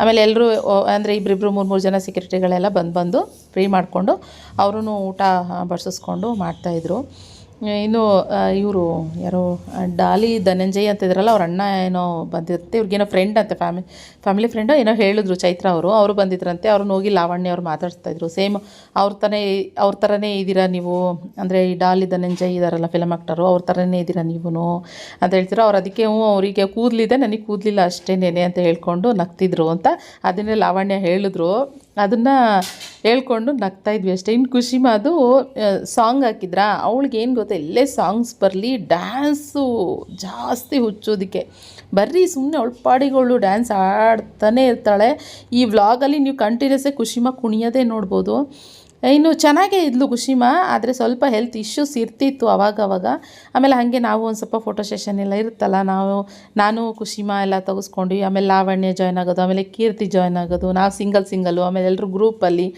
Speaker 1: ಆಮೇಲೆ ಎಲ್ಲರೂ ಅಂದರೆ ಇಬ್ಬರಿಬ್ರು ಮೂರು ಮೂರು ಜನ ಸೆಕ್ಯೂರಿಟಿಗಳೆಲ್ಲ ಬಂದು ಬಂದು ಫ್ರೀ ಮಾಡಿಕೊಂಡು ಅವರೂ ಊಟ ಬಡಿಸಿಸ್ಕೊಂಡು ಮಾಡ್ತಾಯಿದ್ರು ಇನ್ನು ಇವರು ಯಾರೋ ಡಾಲಿ ಧನಂಜಯ್ ಅಂತ ಇದ್ರಲ್ಲ, ಅವ್ರ ಅಣ್ಣ ಏನೋ ಬಂದಿರುತ್ತೆ. ಇವ್ರಿಗೇನೋ ಫ್ರೆಂಡ್ ಅಂತೆ ಫ್ಯಾಮಿಲಿ ಫ್ಯಾಮಿಲಿ ಫ್ರೆಂಡೋ ಏನೋ ಹೇಳಿದ್ರು ಚೈತ್ರ ಅವರು. ಅವರು ಬಂದಿದ್ರಂತೆ. ಅವ್ರನ್ನ ಹೋಗಿ ಲಾವಣ್ಯ ಅವ್ರು ಮಾತಾಡ್ತಾ ಇದ್ರು. ಸೇಮ್ ಅವ್ರ ಥರನೇ ಅವ್ರ ಥರನೇ ಇದ್ದೀರಾ ನೀವು? ಅಂದರೆ, ಈ ಡಾಲಿ ಧನಂಜಯ್ ಇದಾರಲ್ಲ ಫಿಲಮ್ ಆಕ್ಟರು ಅವ್ರ ಥರನೇ ಇದ್ದೀರಾ ನೀವು ಅಂತ ಹೇಳ್ತಿರೋ ಅವ್ರು ಅದಕ್ಕೆ ಹ್ಞೂ, ಅವರಿಗೆ ಕೂದಲಿದೆ. ನನಗೆ ಕೂದಲಿಲ್ಲ ಅಷ್ಟೇನೇನೆ ಅಂತ ಹೇಳ್ಕೊಂಡು ನಗ್ತಿದ್ರು ಅಂತ. ಅದನ್ನೇ ಲಾವಣ್ಯ ಹೇಳಿದ್ರು. ಅದನ್ನು ಹೇಳ್ಕೊಂಡು ನಗ್ತಾ ಇದ್ವಿ ಅಷ್ಟೇ. ಇನ್ನು ಖುಷಿ ಮಾದು ಸಾಂಗ್ ಹಾಕಿದ್ರಾ? ಏನು ಗೊತ್ತಾ ಎಲ್ಲೇ ಸಾಂಗ್ಸ್ ಬರಲಿ ಡ್ಯಾನ್ಸು ಜಾಸ್ತಿ ಹುಚ್ಚೋದಕ್ಕೆ. ಬರ್ರಿ ಸುಮ್ಮನೆ ಒಳ್ಪಾಡಿಗಳು ಡ್ಯಾನ್ಸ್ ಆಡ್ತಾನೆ ಇರ್ತಾಳೆ. ಈ ವ್ಲಾಗಲ್ಲಿ ನೀವು ಕಂಟಿನ್ಯೂಸೇ ಖುಷಿಮಾ ಕುಣಿಯೋದೇ ನೋಡ್ಬೋದು. ಇನ್ನು ಚೆನ್ನಾಗೇ ಇದ್ಲು ಖುಷಿಮಾ ಆದರೆ ಸ್ವಲ್ಪ ಹೆಲ್ತ್ ಇಶ್ಯೂಸ್ ಇರ್ತಿತ್ತು ಅವಾಗವಾಗ ಆಮೇಲೆ ಹಾಗೆ ನಾವು ಒಂದು ಸ್ವಲ್ಪ ಫೋಟೋ ಸೆಷನ್ ಎಲ್ಲ ಇರುತ್ತಲ್ಲ, ನಾವು, ನಾನು ಖುಷಿಮಾ ಎಲ್ಲ ತೆಗೆಸ್ಕೊಂಡು, ಆಮೇಲೆ ಲಾವಣ್ಯ ಜಾಯ್ನ್ ಆಗೋದು, ಆಮೇಲೆ ಕೀರ್ತಿ ಜಾಯ್ನ್ ಆಗೋದು, ನಾವು ಸಿಂಗಲ್ ಸಿಂಗಲ್ಲು ಆಮೇಲೆ ಎಲ್ಲರೂ ಗ್ರೂಪಲ್ಲಿ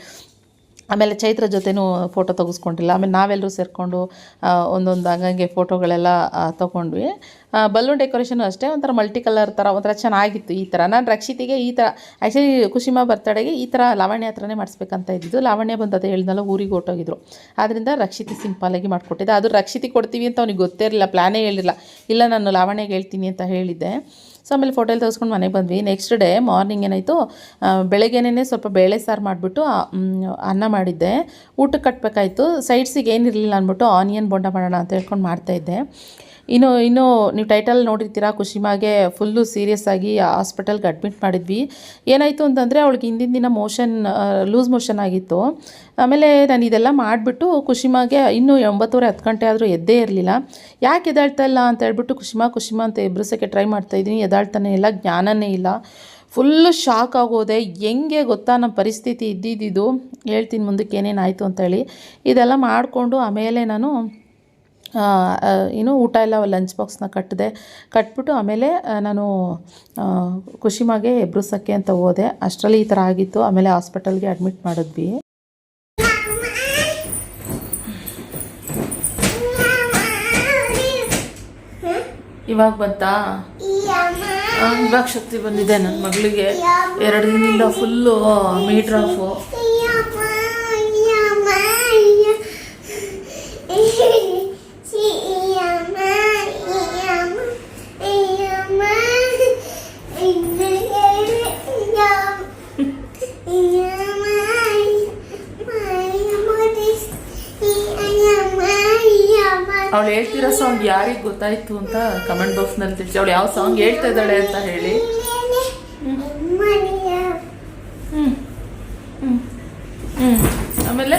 Speaker 1: ಆಮೇಲೆ ಚೈತ್ರ ಜೊತೆನೂ ಫೋಟೋ ತೆಗೆಸ್ಕೊಂಡಿಲ್ಲ. ಆಮೇಲೆ ನಾವೆಲ್ಲರೂ ಸೇರಿಕೊಂಡು ಒಂದೊಂದು ಹಂಗಂಗೆ ಫೋಟೋಗಳೆಲ್ಲ ತೊಗೊಂಡ್ವಿ. ಬಲೂನ್ ಡೆಕೋರೇಷನು ಅಷ್ಟೇ, ಒಂಥರ ಮಲ್ಟಿ ಕಲರ್ ಥರ ಒಂಥರ ಚೆನ್ನಾಗಿತ್ತು ಈ ಥರ ನಾನು ರಕ್ಷಿತಿಗೆ ಈ ಥರ ಆ್ಯಕ್ಚುಲಿ ಕುಶಿಮಾ ಬರ್ತಡೆಗೆ ಈ ಥರ ಲಾವಣ್ಯ ಹತ್ರನೇ ಮಾಡಿಸ್ಬೇಕಂತ ಇದ್ದಿದ್ದು. ಲಾವಣ್ಯ ಬಂದು ಅದೇ ಹೇಳಿದ್ನಲ್ಲ ಊರಿಗೆ ಹೊಟ್ಟೋಗಿದ್ರು ಆದ್ದರಿಂದ ರಕ್ಷಿತಿ ಸಿಂಪಲಾಗಿ ಮಾಡಿಕೊಟ್ಟಿದ್ದೆ. ಅದು ರಕ್ಷಿತಿ ಕೊಡ್ತೀವಿ ಅಂತ ಅವ್ನಿಗೆ ಗೊತ್ತೇ ಇರಲಿಲ್ಲ ಪ್ಲ್ಯಾನೇ ಹೇಳಿಲ್ಲ ಇಲ್ಲ, ನಾನು ಲಾವಣ್ಯಗೆ ಹೇಳ್ತೀನಿ ಅಂತ ಹೇಳಿದ್ದೆ. ಸೊ ಆಮೇಲೆ ಫೋಟೋ ಎಲ್ಲ ಮನೆಗೆ ಬಂದ್ವಿ. ನೆಕ್ಸ್ಟ್ ಡೇ ಮಾರ್ನಿಂಗ್ ಏನಾಯಿತು ಬೆಳಗ್ಗೆನೇ ಸ್ವಲ್ಪ ಬೇಳೆ ಸಾರು ಮಾಡಿಬಿಟ್ಟು ಅನ್ನ ಮಾಡಿದ್ದೆ. ಊಟಕ್ಕೆ ಕಟ್ಟಬೇಕಾಯ್ತು ಸೈಡ್ಸಿಗೆ ಏನಿರಲಿಲ್ಲ ಅಂದ್ಬಿಟ್ಟು ಆನಿಯನ್ ಬೋಂಡ ಮಾಡೋಣ ಅಂತ ಹೇಳ್ಕೊಂಡು ಮಾಡ್ತಾಯಿದ್ದೆ ಇನ್ನು ಇನ್ನು ನೀವು ಟೈಟಲ್ ನೋಡಿರ್ತೀರಾ ಖುಷಿಮಾಗೆ ಫುಲ್ಲು ಸೀರಿಯಸ್ ಆಗಿ ಹಾಸ್ಪಿಟಲ್ಗೆ ಅಡ್ಮಿಟ್ ಮಾಡಿದ್ವಿ. ಏನಾಯಿತು ಅಂತಂದರೆ, ಅವಳಿಗೆ ಹಿಂದಿನ ದಿನ ಮೋಷನ್ ಲೂಸ್ ಮೋಷನ್ ಆಗಿತ್ತು. ಆಮೇಲೆ ನಾನು ಇದೆಲ್ಲ ಮಾಡಿಬಿಟ್ಟು ಖುಷಿಮಾಗೆ ಇನ್ನೂ ಒಂಬತ್ತುವರೆ, ಹತ್ತು ಗಂಟೆ ಆದರೂ ಎದ್ದೇ ಇರಲಿಲ್ಲ. ಯಾಕೆ ಎದ್ದಾಳ್ತಾ ಇಲ್ಲ ಅಂತ ಹೇಳ್ಬಿಟ್ಟು ಕುಶಿಮಾ ಕುಶಿಮಾ ಅಂತ ಎಬ್ಬರಿಸೋಕ್ಕೆ ಟ್ರೈ ಮಾಡ್ತಾಯಿದ್ದೀನಿ ಎದಾಳ್ತಾನೆ ಇಲ್ಲ, ಜ್ಞಾನನೇ ಇಲ್ಲ. ಫುಲ್ಲು ಶಾಕ್ ಆಗೋದೆ, ಹೆಂಗೆ ಗೊತ್ತಾ ನಮ್ಮ ಪರಿಸ್ಥಿತಿ ಇದ್ದಿದ್ದು ಹೇಳ್ತೀನಿ ಮುಂದಕ್ಕೆ ಏನೇನಾಯಿತು ಅಂತೇಳಿ ಇದೆಲ್ಲ ಮಾಡಿಕೊಂಡು ಆಮೇಲೆ ನಾನು ಏನು ಊಟ ಎಲ್ಲ ಲಂಚ್ ಬಾಕ್ಸ್ನ ಕಟ್ಟಿದೆ ಕಟ್ಬಿಟ್ಟು ಆಮೇಲೆ ನಾನು ಖುಷಿಮಾಗೆ ಎಬ್ರುಸಕ್ಕೆ ಅಂತ ಹೋದೆ. ಅಷ್ಟರಲ್ಲಿ ಈ ಥರ ಆಗಿತ್ತು. ಆಮೇಲೆ ಹಾಸ್ಪಿಟಲ್ಗೆ ಅಡ್ಮಿಟ್ ಮಾಡಿದ್ವಿ. ಇವಾಗ ಬಂತಾ? ಇವಾಗ ಶಕ್ತಿ ಬಂದಿದೆ ನನ್ನ ಮಗಳಿಗೆ. ಎರಡು ದಿನದಿಂದ ಫುಲ್ಲು ಮೀಟ್ರ್ ಯಾರಿಗೆ ಗೊತ್ತಾಯ್ತು ಅಂತ ಕಮೆಂಟ್ ಬಾಕ್ಸ್ನಲ್ಲಿ ತಿಳಿಸಿ. ಅವಳು ಯಾವ ಸಾಂಗ್ ಹೇಳ್ತಾ ಇದ್ದಾಳೆ ಅಂತ ಹೇಳಿ ಹ್ಞೂ ಹ್ಞೂ ಹ್ಞೂ ಆಮೇಲೆ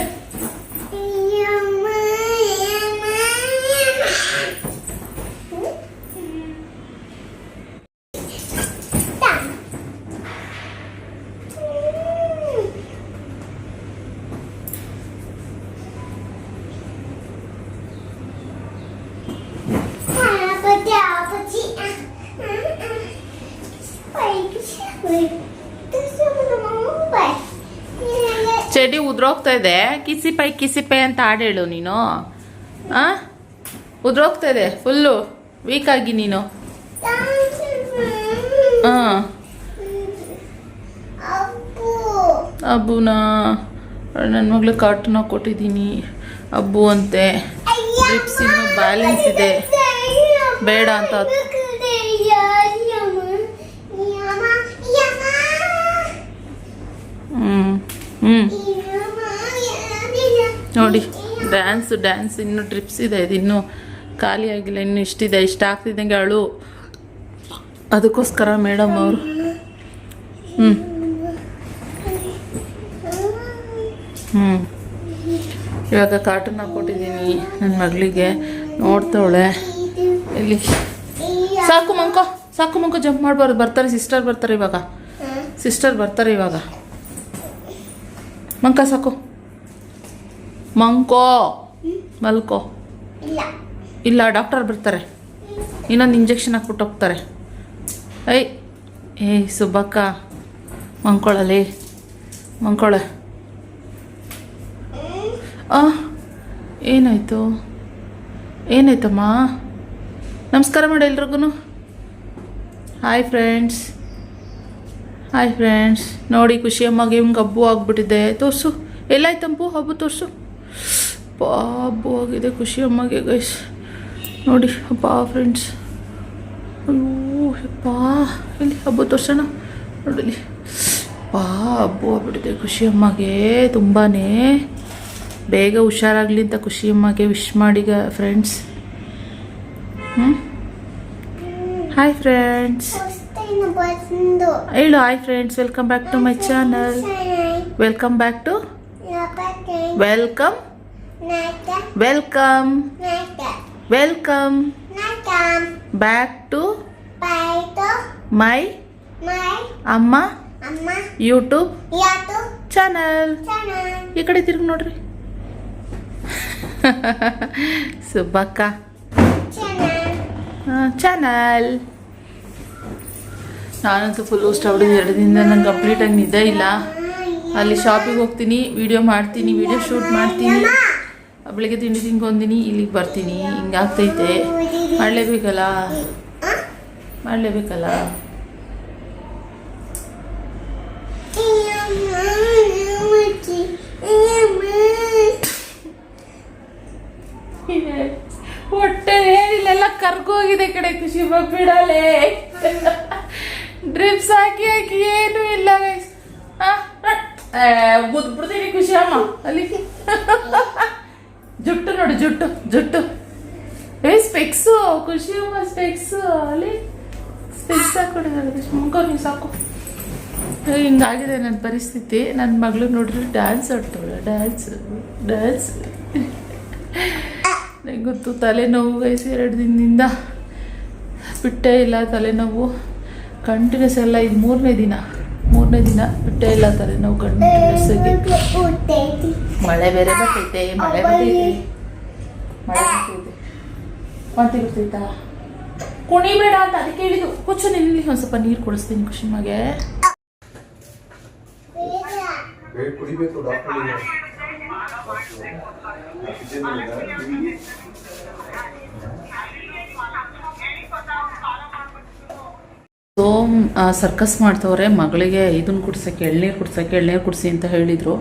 Speaker 1: ಚೆಡಿ ಉದ್ರೋಗ್ತಾ ಇದೆ. ಕಿಸಿ ಪೈ ಕಿಸಿ ಪೈ ಅಂತ ಹಾಡು ಹೇಳು ನೀನು. ಆ? ಉದ್ರೋಗ್ತಾ ಇದೆ, ಫುಲ್ಲು ವೀಕ್ ಆಗಿ ನೀನು. ಹಾಂ ಅಬ್ಬುನಾ ನನ್ನ ಮಗಳು ಕಾರ್ಟೂನ್ ಕೊಟ್ಟಿದ್ದೀನಿ. ಅಬ್ಬು ಅಂತೆ. ಲಿಪ್ಸ್ ಬ್ಯಾಲೆನ್ಸ್ ಇದೆ. ಬೇಡ ಅಂತ. ಹ್ಞೂ ನೋಡಿ ಡ್ಯಾನ್ಸ್ ಡ್ಯಾನ್ಸ್ ಇನ್ನು ಟ್ರಿಪ್ಸ್ ಇದೆ, ಇದು ಇನ್ನೂ ಖಾಲಿ ಆಗಿಲ್ಲ, ಇನ್ನು ಇಷ್ಟಿದೆ, ಇಷ್ಟ ಆಗ್ತಿದ್ದಂಗೆ ಅಳು. ಅದಕ್ಕೋಸ್ಕರ ಮೇಡಮ್ ಅವರು. ಹ್ಞೂ ಹ್ಞೂ ಇವಾಗ ಕಾರ್ಟೂನ್ ಹಾಕ್ಕೊಟ್ಟಿದ್ದೀನಿ ನನ್ನ ಮಗಳಿಗೆ. ನೋಡ್ತಾವಳೆ. ಇಲ್ಲಿ ಸಾಕು ಮಂಕೋ ಸಾಕು ಮಂಕೋ ಜಂಪ್ ಮಾಡಬಾರ್ದು. ಬರ್ತಾರೆ ಸಿಸ್ಟರ್ ಬರ್ತಾರೆ ಇವಾಗ. ಸಿಸ್ಟರ್ ಬರ್ತಾರೆ ಇವಾಗ. ಮಂಕ ಸಾಕು ಮಂಕೋ ಮಲ್ಕೋ ಇಲ್ಲ ಡಾಕ್ಟರ್ ಬರ್ತಾರೆ. ಇನ್ನೊಂದು ಇಂಜೆಕ್ಷನ್ ಹಾಕ್ಬಿಟ್ಟು ಹೋಗ್ತಾರೆ. ಐ ಏಯ್ ಸುಬ್ಬಕ್ಕ. ಮಂಕೊಳಲಿ. ಮಂಕೊಳ. ಏನಾಯಿತು? ಏನಾಯ್ತಮ್ಮ? ನಮಸ್ಕಾರ ಮಾಡಿ ಎಲ್ರಿಗೂ ಹಾಯ್ ಫ್ರೆಂಡ್ಸ್ ಹಾಯ್ ಫ್ರೆಂಡ್ಸ್ ನೋಡಿ ಖುಷಿ ಅಮ್ಮಗೆ ಹಿಂಗೆ ಹಬ್ಬು ಆಗಿಬಿಟ್ಟಿದೆ. ತೋರಿಸು. ಎಲ್ಲಾಯ್ತಂಪು ಹಬ್ಬು ತೋರಿಸು. ಬಾ ಹಬ್ಬು ಆಗಿದೆ ಖುಷಿ ಅಮ್ಮಗೆ ಗೈಸ್ ನೋಡಿ, ಹಬ್ಬ ಫ್ರೆಂಡ್ಸ್ ಅಯ್ಯೋ ಹಬ್ಬ ಇಲ್ಲಿ ಹಬ್ಬ ತೋರ್ಸೋಣ? ನೋಡಲಿ ಪಾ ಹಬ್ಬು ಆಗ್ಬಿಟ್ಟಿದೆ ಖುಷಿ ಅಮ್ಮಗೆ ತುಂಬಾ ಬೇಗ ಹುಷಾರಾಗಲಿ ಅಂತ ಖುಷಿ ಅಮ್ಮಗೆ ವಿಶ್ ಮಾಡಿಗ ಫ್ರೆಂಡ್ಸ್ ಹ್ಞೂ ಹಾಯ್ ಫ್ರೆಂಡ್ಸ್ ಹೇಳು hi friends welcome back to my channel welcome back to welcome welcome welcome back to my ಅಮ್ಮ ಯೂಟ್ಯೂಬ್ ಚಾನಲ್ ಈ ಕಡೆ ತಿರುಗಿ ನೋಡ್ರಿ. ಸುಬ್ಬಕ್ಕ. ಚಾನಲ್ ನಾನಂತೂ ಫುಲ್ ಸ್ಟೌಡ್ ಎರಡು ದಿನದಿಂದ ನಂಗೆ ಕಂಪ್ಲೀಟಾಗಿ ನಿದ್ದೆ ಇಲ್ಲ. ಅಲ್ಲಿ ಶಾಪಿಗೆ ಹೋಗ್ತೀನಿ ವೀಡಿಯೋ ಮಾಡ್ತೀನಿ ವಿಡಿಯೋ ಶೂಟ್ ಮಾಡ್ತೀನಿ. ಬೆಳಿಗ್ಗೆ ತಿಂಡಿ ತಿನ್ಕೊಂತೀನಿ, ಇಲ್ಲಿಗೆ ಬರ್ತೀನಿ. ಹಿಂಗಾಗ್ತೈತೆ ಮಾಡಲೇಬೇಕಲ್ಲ? ಮಾಡಲೇಬೇಕಲ್ಲ? ಹೊಟ್ಟೆ ಏನಿಲ್ಲ ಕರ್ಗೋಗಿದೆ ಕಡೆ ಖುಷಿ ಬಿಡಲೆ ಡ್ರಿಪ್ಸ್ ಹಾಕಿ ಹಾಕಿ ಏನು ಇಲ್ಲ ಗೈಸ್ ಗುದ್ಬಿಡ್ತೀನಿ ಖುಷಿ ಅಮ್ಮ. ಅಲ್ಲಿ ಜುಟ್ಟು ನೋಡು, ಜುಟ್ಟು ಜುಟ್ಟು. ಏ ಸ್ಪೆಕ್ಸು ಖುಷಿ ಅಮ್ಮ ಸ್ಪೆಕ್ಸು ಅಲ್ಲಿ. ಸ್ಪೆಕ್ಸ್ ಹಾಕೊಂಡಿದ್ದಾರೆ ಮುಂಕೋ ನೀವು ಸಾಕು. ಹಿಂಗಾಗಿದೆ ನನ್ನ ಪರಿಸ್ಥಿತಿ. ನನ್ನ ಮಗಳು ನೋಡ್ರಿ ಡ್ಯಾನ್ಸ್ ಆಡ್ತಾಳೆ. ಡ್ಯಾನ್ಸ್ ಡ್ಯಾನ್ಸ್ ನಂಗೆ ಗೊತ್ತು, ತಲೆನೋವು ವಯಸ್ಸು ಎರಡು ದಿನದಿಂದ. ಬಿಟ್ಟೇ ಇಲ್ಲ ತಲೆನೋವು. ಕಂಟಿನ್ಯೂಸ್ ಎಲ್ಲ ಇದು ಮೂರನೇ ದಿನ ಮೂರನೇ ದಿನ ಬಿಟ್ಟೆ ಇಲ್ಲ ತಲೆನೋವು ಕಂಟಿನ್ಯೂಸ್ ಆಗಿ ಮಳೆ ಬೇರೆ ಬರ್ತೈತೆ ಮಳೆ ಬರ್ತೈತೆ ಮಳೆ ಬರ್ತೈತೆ ವಾಂತಿ ಕುಣಿಬೇಡ ಅಂತ ಅದಕ್ಕೆ ಹೇಳಿದ್ದು. ಕುಚ್ಚು ನಿಲ್ಲಿ, ಒಂದು ಸ್ವಲ್ಪ ನೀರು ಕುಡಿಸ್ತೀನಿ ಖುಷಿ ಮಗೆ
Speaker 5: ವೇಟ್ ಕುಡಿಬೇಕು ಡಾಕ್ಟರ್
Speaker 1: ಸೊ ಸರ್ಕಸ್ ಮಾಡ್ತವ್ರೆ, ಮಗಳಿಗೆ ಇದನ್ನು ಕುಡ್ಸಕ್ಕೆ ಎಳ್ನೀರು ಕುಡ್ಸಕ್ಕೆ ಎಳ್ನೀರು ಕುಡಿಸಿ ಅಂತ ಹೇಳಿದರು.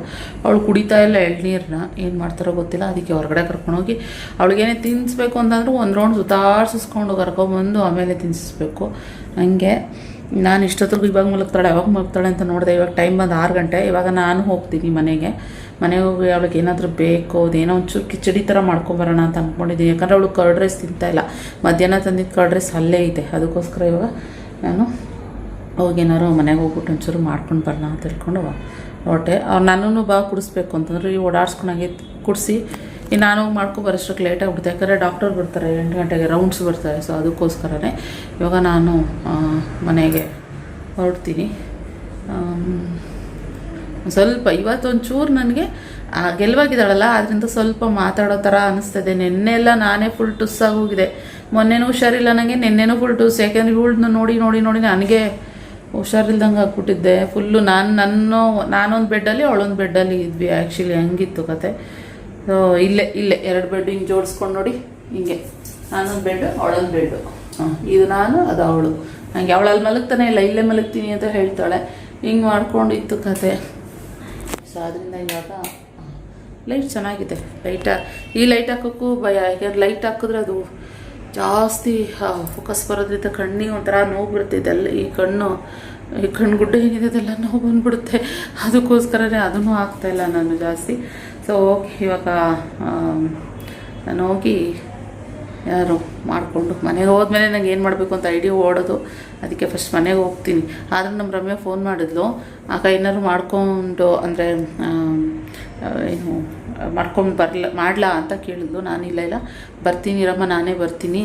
Speaker 1: ಅವಳು ಕುಡಿತಾ ಇಲ್ಲ ಎಳ್ನೀರನ್ನ ಏನು ಮಾಡ್ತಾರೋ ಗೊತ್ತಿಲ್ಲ. ಅದಕ್ಕೆ ಹೊರಗಡೆ ಕರ್ಕೊಂಡೋಗಿ ಅವಳಿಗೇನೇ ತಿನ್ನಿಸ್ಬೇಕು ಅಂತಂದ್ರೆ ಒಂದು ರೌಂಡ್ ಸುತ್ತಾಡ್ಸಿಸ್ಕೊಂಡು ಕರ್ಕೊಂಬಂದು ಆಮೇಲೆ ತಿನ್ನಿಸ್ಬೇಕು ಹಂಗೆ ನಾನು ಇಷ್ಟೊತ್ತಿಗೂ ಇವಾಗ ಮಲಗ್ತಾಳೆ ಯಾವಾಗ ಮಲಗ್ತಾಳೆ ಅಂತ ನೋಡಿದೆ. ಇವಾಗ ಟೈಮ್ ಬಂದು ಆರು ಗಂಟೆ. ಇವಾಗ ನಾನು ಹೋಗ್ತೀನಿ ಮನೆಗೆ. ಮನೆಗೆ ಹೋಗಿ ಅವಳಿಗೆ ಏನಾದರೂ ಬೇಕು, ಅದೇನೋ ಒಂಚೂರು ಕಿಚಡಿ ಥರ ಮಾಡ್ಕೊಂಬರೋಣ ಅಂತ ಅಂದ್ಕೊಂಡಿದ್ದೀನಿ ಯಾಕಂದರೆ ಅವಳು ಕರ್ಡ್ ರೈಸ್ ತಿಂತಾಯಿಲ್ಲ ಮಧ್ಯಾಹ್ನ ತಂದಿದ್ದು ಕರ್ಡ್ ರೈಸ್ ಅಲ್ಲೇ ಇದೆ. ಅದಕ್ಕೋಸ್ಕರ ಇವಾಗ ನಾನು ಏನಾರು ಮನೆಗೆ ಹೋಗ್ಬಿಟ್ಟು ಒಂಚೂರು ಮಾಡ್ಕೊಂಡು ಬರೋಣ ಅಂತ ಹೇಳ್ಕೊಂಡು ಹೊರಟೆ. ಅವ್ರು ನನ್ನೂ ಬಾ ಕುಡಿಸ್ಬೇಕು ಅಂತಂದ್ರೆ ಈ ಓಡಾಡ್ಸ್ಕೊಂಡಾಗೆ ಕುಡಿಸಿ ಇನ್ನು ನಾನು ಮಾಡ್ಕೊಂಡು ಮಾಡ್ಕೊ ಬರೋಷ್ಟಕ್ಕೆ ಲೇಟ್ ಆಗಿಬಿಡುತ್ತೆ. ಯಾಕಂದರೆ ಡಾಕ್ಟರ್ ಬರ್ತಾರೆ, ಎಂಟು ಗಂಟೆಗೆ ರೌಂಡ್ಸ್ ಬರ್ತಾರೆ ಸೊ ಅದಕ್ಕೋಸ್ಕರನೇ ಇವಾಗ ನಾನು ಮನೆಗೆ ಹೊರಡ್ತೀನಿ. ಸ್ವಲ್ಪ ಇವತ್ತೊಂಚೂರು ನನಗೆ ಗೆಲುವಾಗಿದ್ದಾಳಲ್ಲ ಅದರಿಂದ ಸ್ವಲ್ಪ ಮಾತಾಡೋ ಥರ ಅನ್ನಿಸ್ತದೆ ನಿನ್ನೆ ಎಲ್ಲ ನಾನೇ ಫುಲ್ ಟುಸ್ಸಾಗಿ ಹೋಗಿದೆ. ಮೊನ್ನೆನೂ ಹುಷಾರಿಲ್ಲ ನನಗೆ ನಿನ್ನೆನೂ ಫುಲ್ ಟೂಸ್ ಯಾಕೆಂದ್ರೆ ಇವಳನ್ನ ನೋಡಿ ನೋಡಿ ನೋಡಿ ನನಗೆ ಹುಷಾರಿಲ್ದಂಗೆ ಆಗ್ಬಿಟ್ಟಿದ್ದೆ. ಫುಲ್ಲು ನಾನು, ನನ್ನ, ನಾನೊಂದು ಬೆಡ್ಡಲ್ಲಿ ಅವಳೊಂದು ಬೆಡ್ಡಲ್ಲಿ ಇದ್ವಿ ಆ್ಯಕ್ಚುಲಿ ಹಂಗಿತ್ತು ಕತೆ. ಸೊ ಇಲ್ಲೇ ಇಲ್ಲೇ, ಎರಡು ಬೆಡ್ ಹಿಂಗೆ ಜೋಡಿಸ್ಕೊಂಡು ನೋಡಿ, ಹಿಂಗೆ. ನಾನೊಂದು ಬೆಡ್ ಅವಳೊಂದು ಬೆಡ್ಡು ಹಾಂ, ಇದು ನಾನು, ಅದು ಅವಳು. ಹಂಗೆ ಅವಳಲ್ಲಿ ಮಲಗ್ತಾನೆ ಇಲ್ಲ, ಇಲ್ಲೇ ಮಲಗ್ತೀನಿ ಅಂತ ಹೇಳ್ತಾಳೆ. ಹಿಂಗೆ ಮಾಡ್ಕೊಂಡು ಇತ್ತು ಕತೆ. ಸೊ ಅದರಿಂದ ಇವಾಗ ಲೈಟ್ ಚೆನ್ನಾಗಿದೆ. ಲೈಟ ಈ ಲೈಟ್ ಹಾಕೋಕ್ಕೂ ಭಯ, ಯಾಕೆಂದ್ರೆ ಲೈಟ್ ಹಾಕಿದ್ರೆ ಅದು ಜಾಸ್ತಿ ಫೋಕಸ್ ಬರೋದ್ರಿಂದ ಕಣ್ಣಿಗೆ ಒಂಥರ ನೋವು ಬಿಡುತ್ತೆ ಇದೆಲ್ಲ ಈ ಕಣ್ಣು ಈ ಕಣ್ಣು ಗುಡ್ಡ ಏನಿದೆ ಅದೆಲ್ಲ ನೋವು ಬಂದ್ಬಿಡುತ್ತೆ. ಅದಕ್ಕೋಸ್ಕರನೇ ಅದನ್ನು ಆಗ್ತಾಯಿಲ್ಲ ನಾನು ಜಾಸ್ತಿ. ಸೊ ಓಕೆ ಇವಾಗ ನಾನು ಹೋಗಿ ಯಾರು ಮಾಡಿಕೊಂಡು ಮನೆಗೆ ಹೋದ್ಮೇಲೆ ನಂಗೆ ಏನು ಮಾಡಬೇಕು ಅಂತ ಐಡಿಯಾ ಓಡೋದು. ಅದಕ್ಕೆ ಫಸ್ಟ್ ಮನೆಗೆ ಹೋಗ್ತೀನಿ. ಆದ್ರೆ ನಮ್ಮ ರಮ್ಯಾ ಫೋನ್ ಮಾಡಿದ್ಲು. ಆಗ ಏನಾದ್ರು ಮಾಡಿಕೊಂಡು ಅಂದರೆ ಏನು ಮಾಡ್ಕೊಂಡು ಬರಲ, ಮಾಡಲಾ ಅಂತ ಕೇಳಿದ್ಲು. ನಾನು ಇಲ್ಲ ಇಲ್ಲ. ಬರ್ತೀನಿ ರಮ್ಮ, ನಾನೇ ಬರ್ತೀನಿ.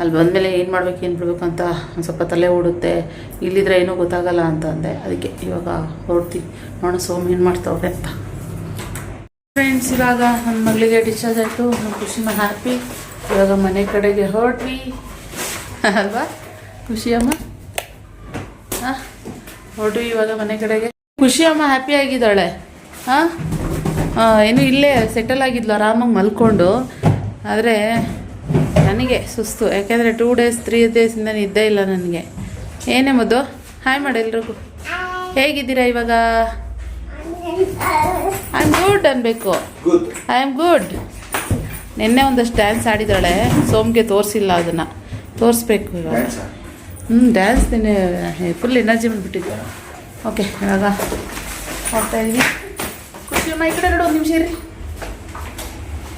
Speaker 1: ಅಲ್ಲಿ ಬಂದಮೇಲೆ ಏನು ಮಾಡ್ಬೇಕು, ಏನು ಬಿಡಬೇಕು ಅಂತ ಒಂದು ಸ್ವಲ್ಪ ತಲೆ ಓಡುತ್ತೆ. ಇಲ್ಲಿದ್ರೆ ಏನೂ ಗೊತ್ತಾಗಲ್ಲ ಅಂತ ಅಂದೆ. ಅದಕ್ಕೆ ಇವಾಗ ಹೊರಡ್ತೀನಿ ನೋಡೋಣ ಸೋಮ್ ಏನು ಮಾಡ್ತಾವ್ರೆ ಅಂತ. ಫ್ರೆಂಡ್ಸ್ ಇವಾಗ ನನ್ನ ಮಗಳಿಗೆ ಡಿಸ್ಚಾರ್ಜ್ ಆಯಿತು. ನಮ್ಮ ಖುಷಿನ ಹ್ಯಾಪಿ ಇವಾಗ ಮನೆ ಕಡೆಗೆ ಹೊರಟ್ವಿ. ಅಲ್ವಾ? ಖುಷಿಯಮ್ಮ ಹಾಂ? ಹೊರಟ್ವಿ ಇವಾಗ ಮನೆ ಕಡೆಗೆ. ಖುಷಿಯಮ್ಮ ಹ್ಯಾಪಿ ಆಗಿದ್ದಾಳೆ. ಹಾಂ? ಏನು ಇಲ್ಲೇ ಸೆಟಲ್ ಆಗಿದ್ಲು ಆರಾಮಾಗಿ ಮಲ್ಕೊಂಡು. ಆದರೆ ನನಗೆ ಸುಸ್ತು. ಯಾಕೆಂದರೆ ಟೂ ಡೇಸ್ ತ್ರೀ ಡೇಸಿಂದ ನಿದ್ದೆ ಇಲ್ಲ ನನಗೆ. ಏನೇ ಮದ್ದು ಹಾಯ್ ಮಾಡಿ ಎಲ್ರಿಗೂ. ಹೇಗಿದ್ದೀರಾ ಇವಾಗ? ಐ ಆಮ್ ಗುಡ್ ಅನ್ಬೇಕು. ಐ ಆಮ್ ಗುಡ್ ನಿನ್ನೆ ಒಂದಷ್ಟು ಡ್ಯಾನ್ಸ್ ಆಡಿದಾಳೆ ಸೋಮ್ಗೆ ತೋರಿಸಿಲ್ಲ ಅದನ್ನು. ತೋರಿಸ್ಬೇಕು ಇವಾಗ? ಹ್ಞೂ ಡ್ಯಾನ್ಸ್ ನಿನ್ನೆ ಫುಲ್ ಎನರ್ಜಿ ಬಂದುಬಿಟ್ಟಿದ್ದೆ ಓಕೆ ಇವಾಗ ಹೋಗ್ತಾ ಖುಷಿಯಮ್ಮ ಈ ಕಡೆ ನೋಡು ಒಂದು ನಿಮಿಷ ಇರ್ರಿ.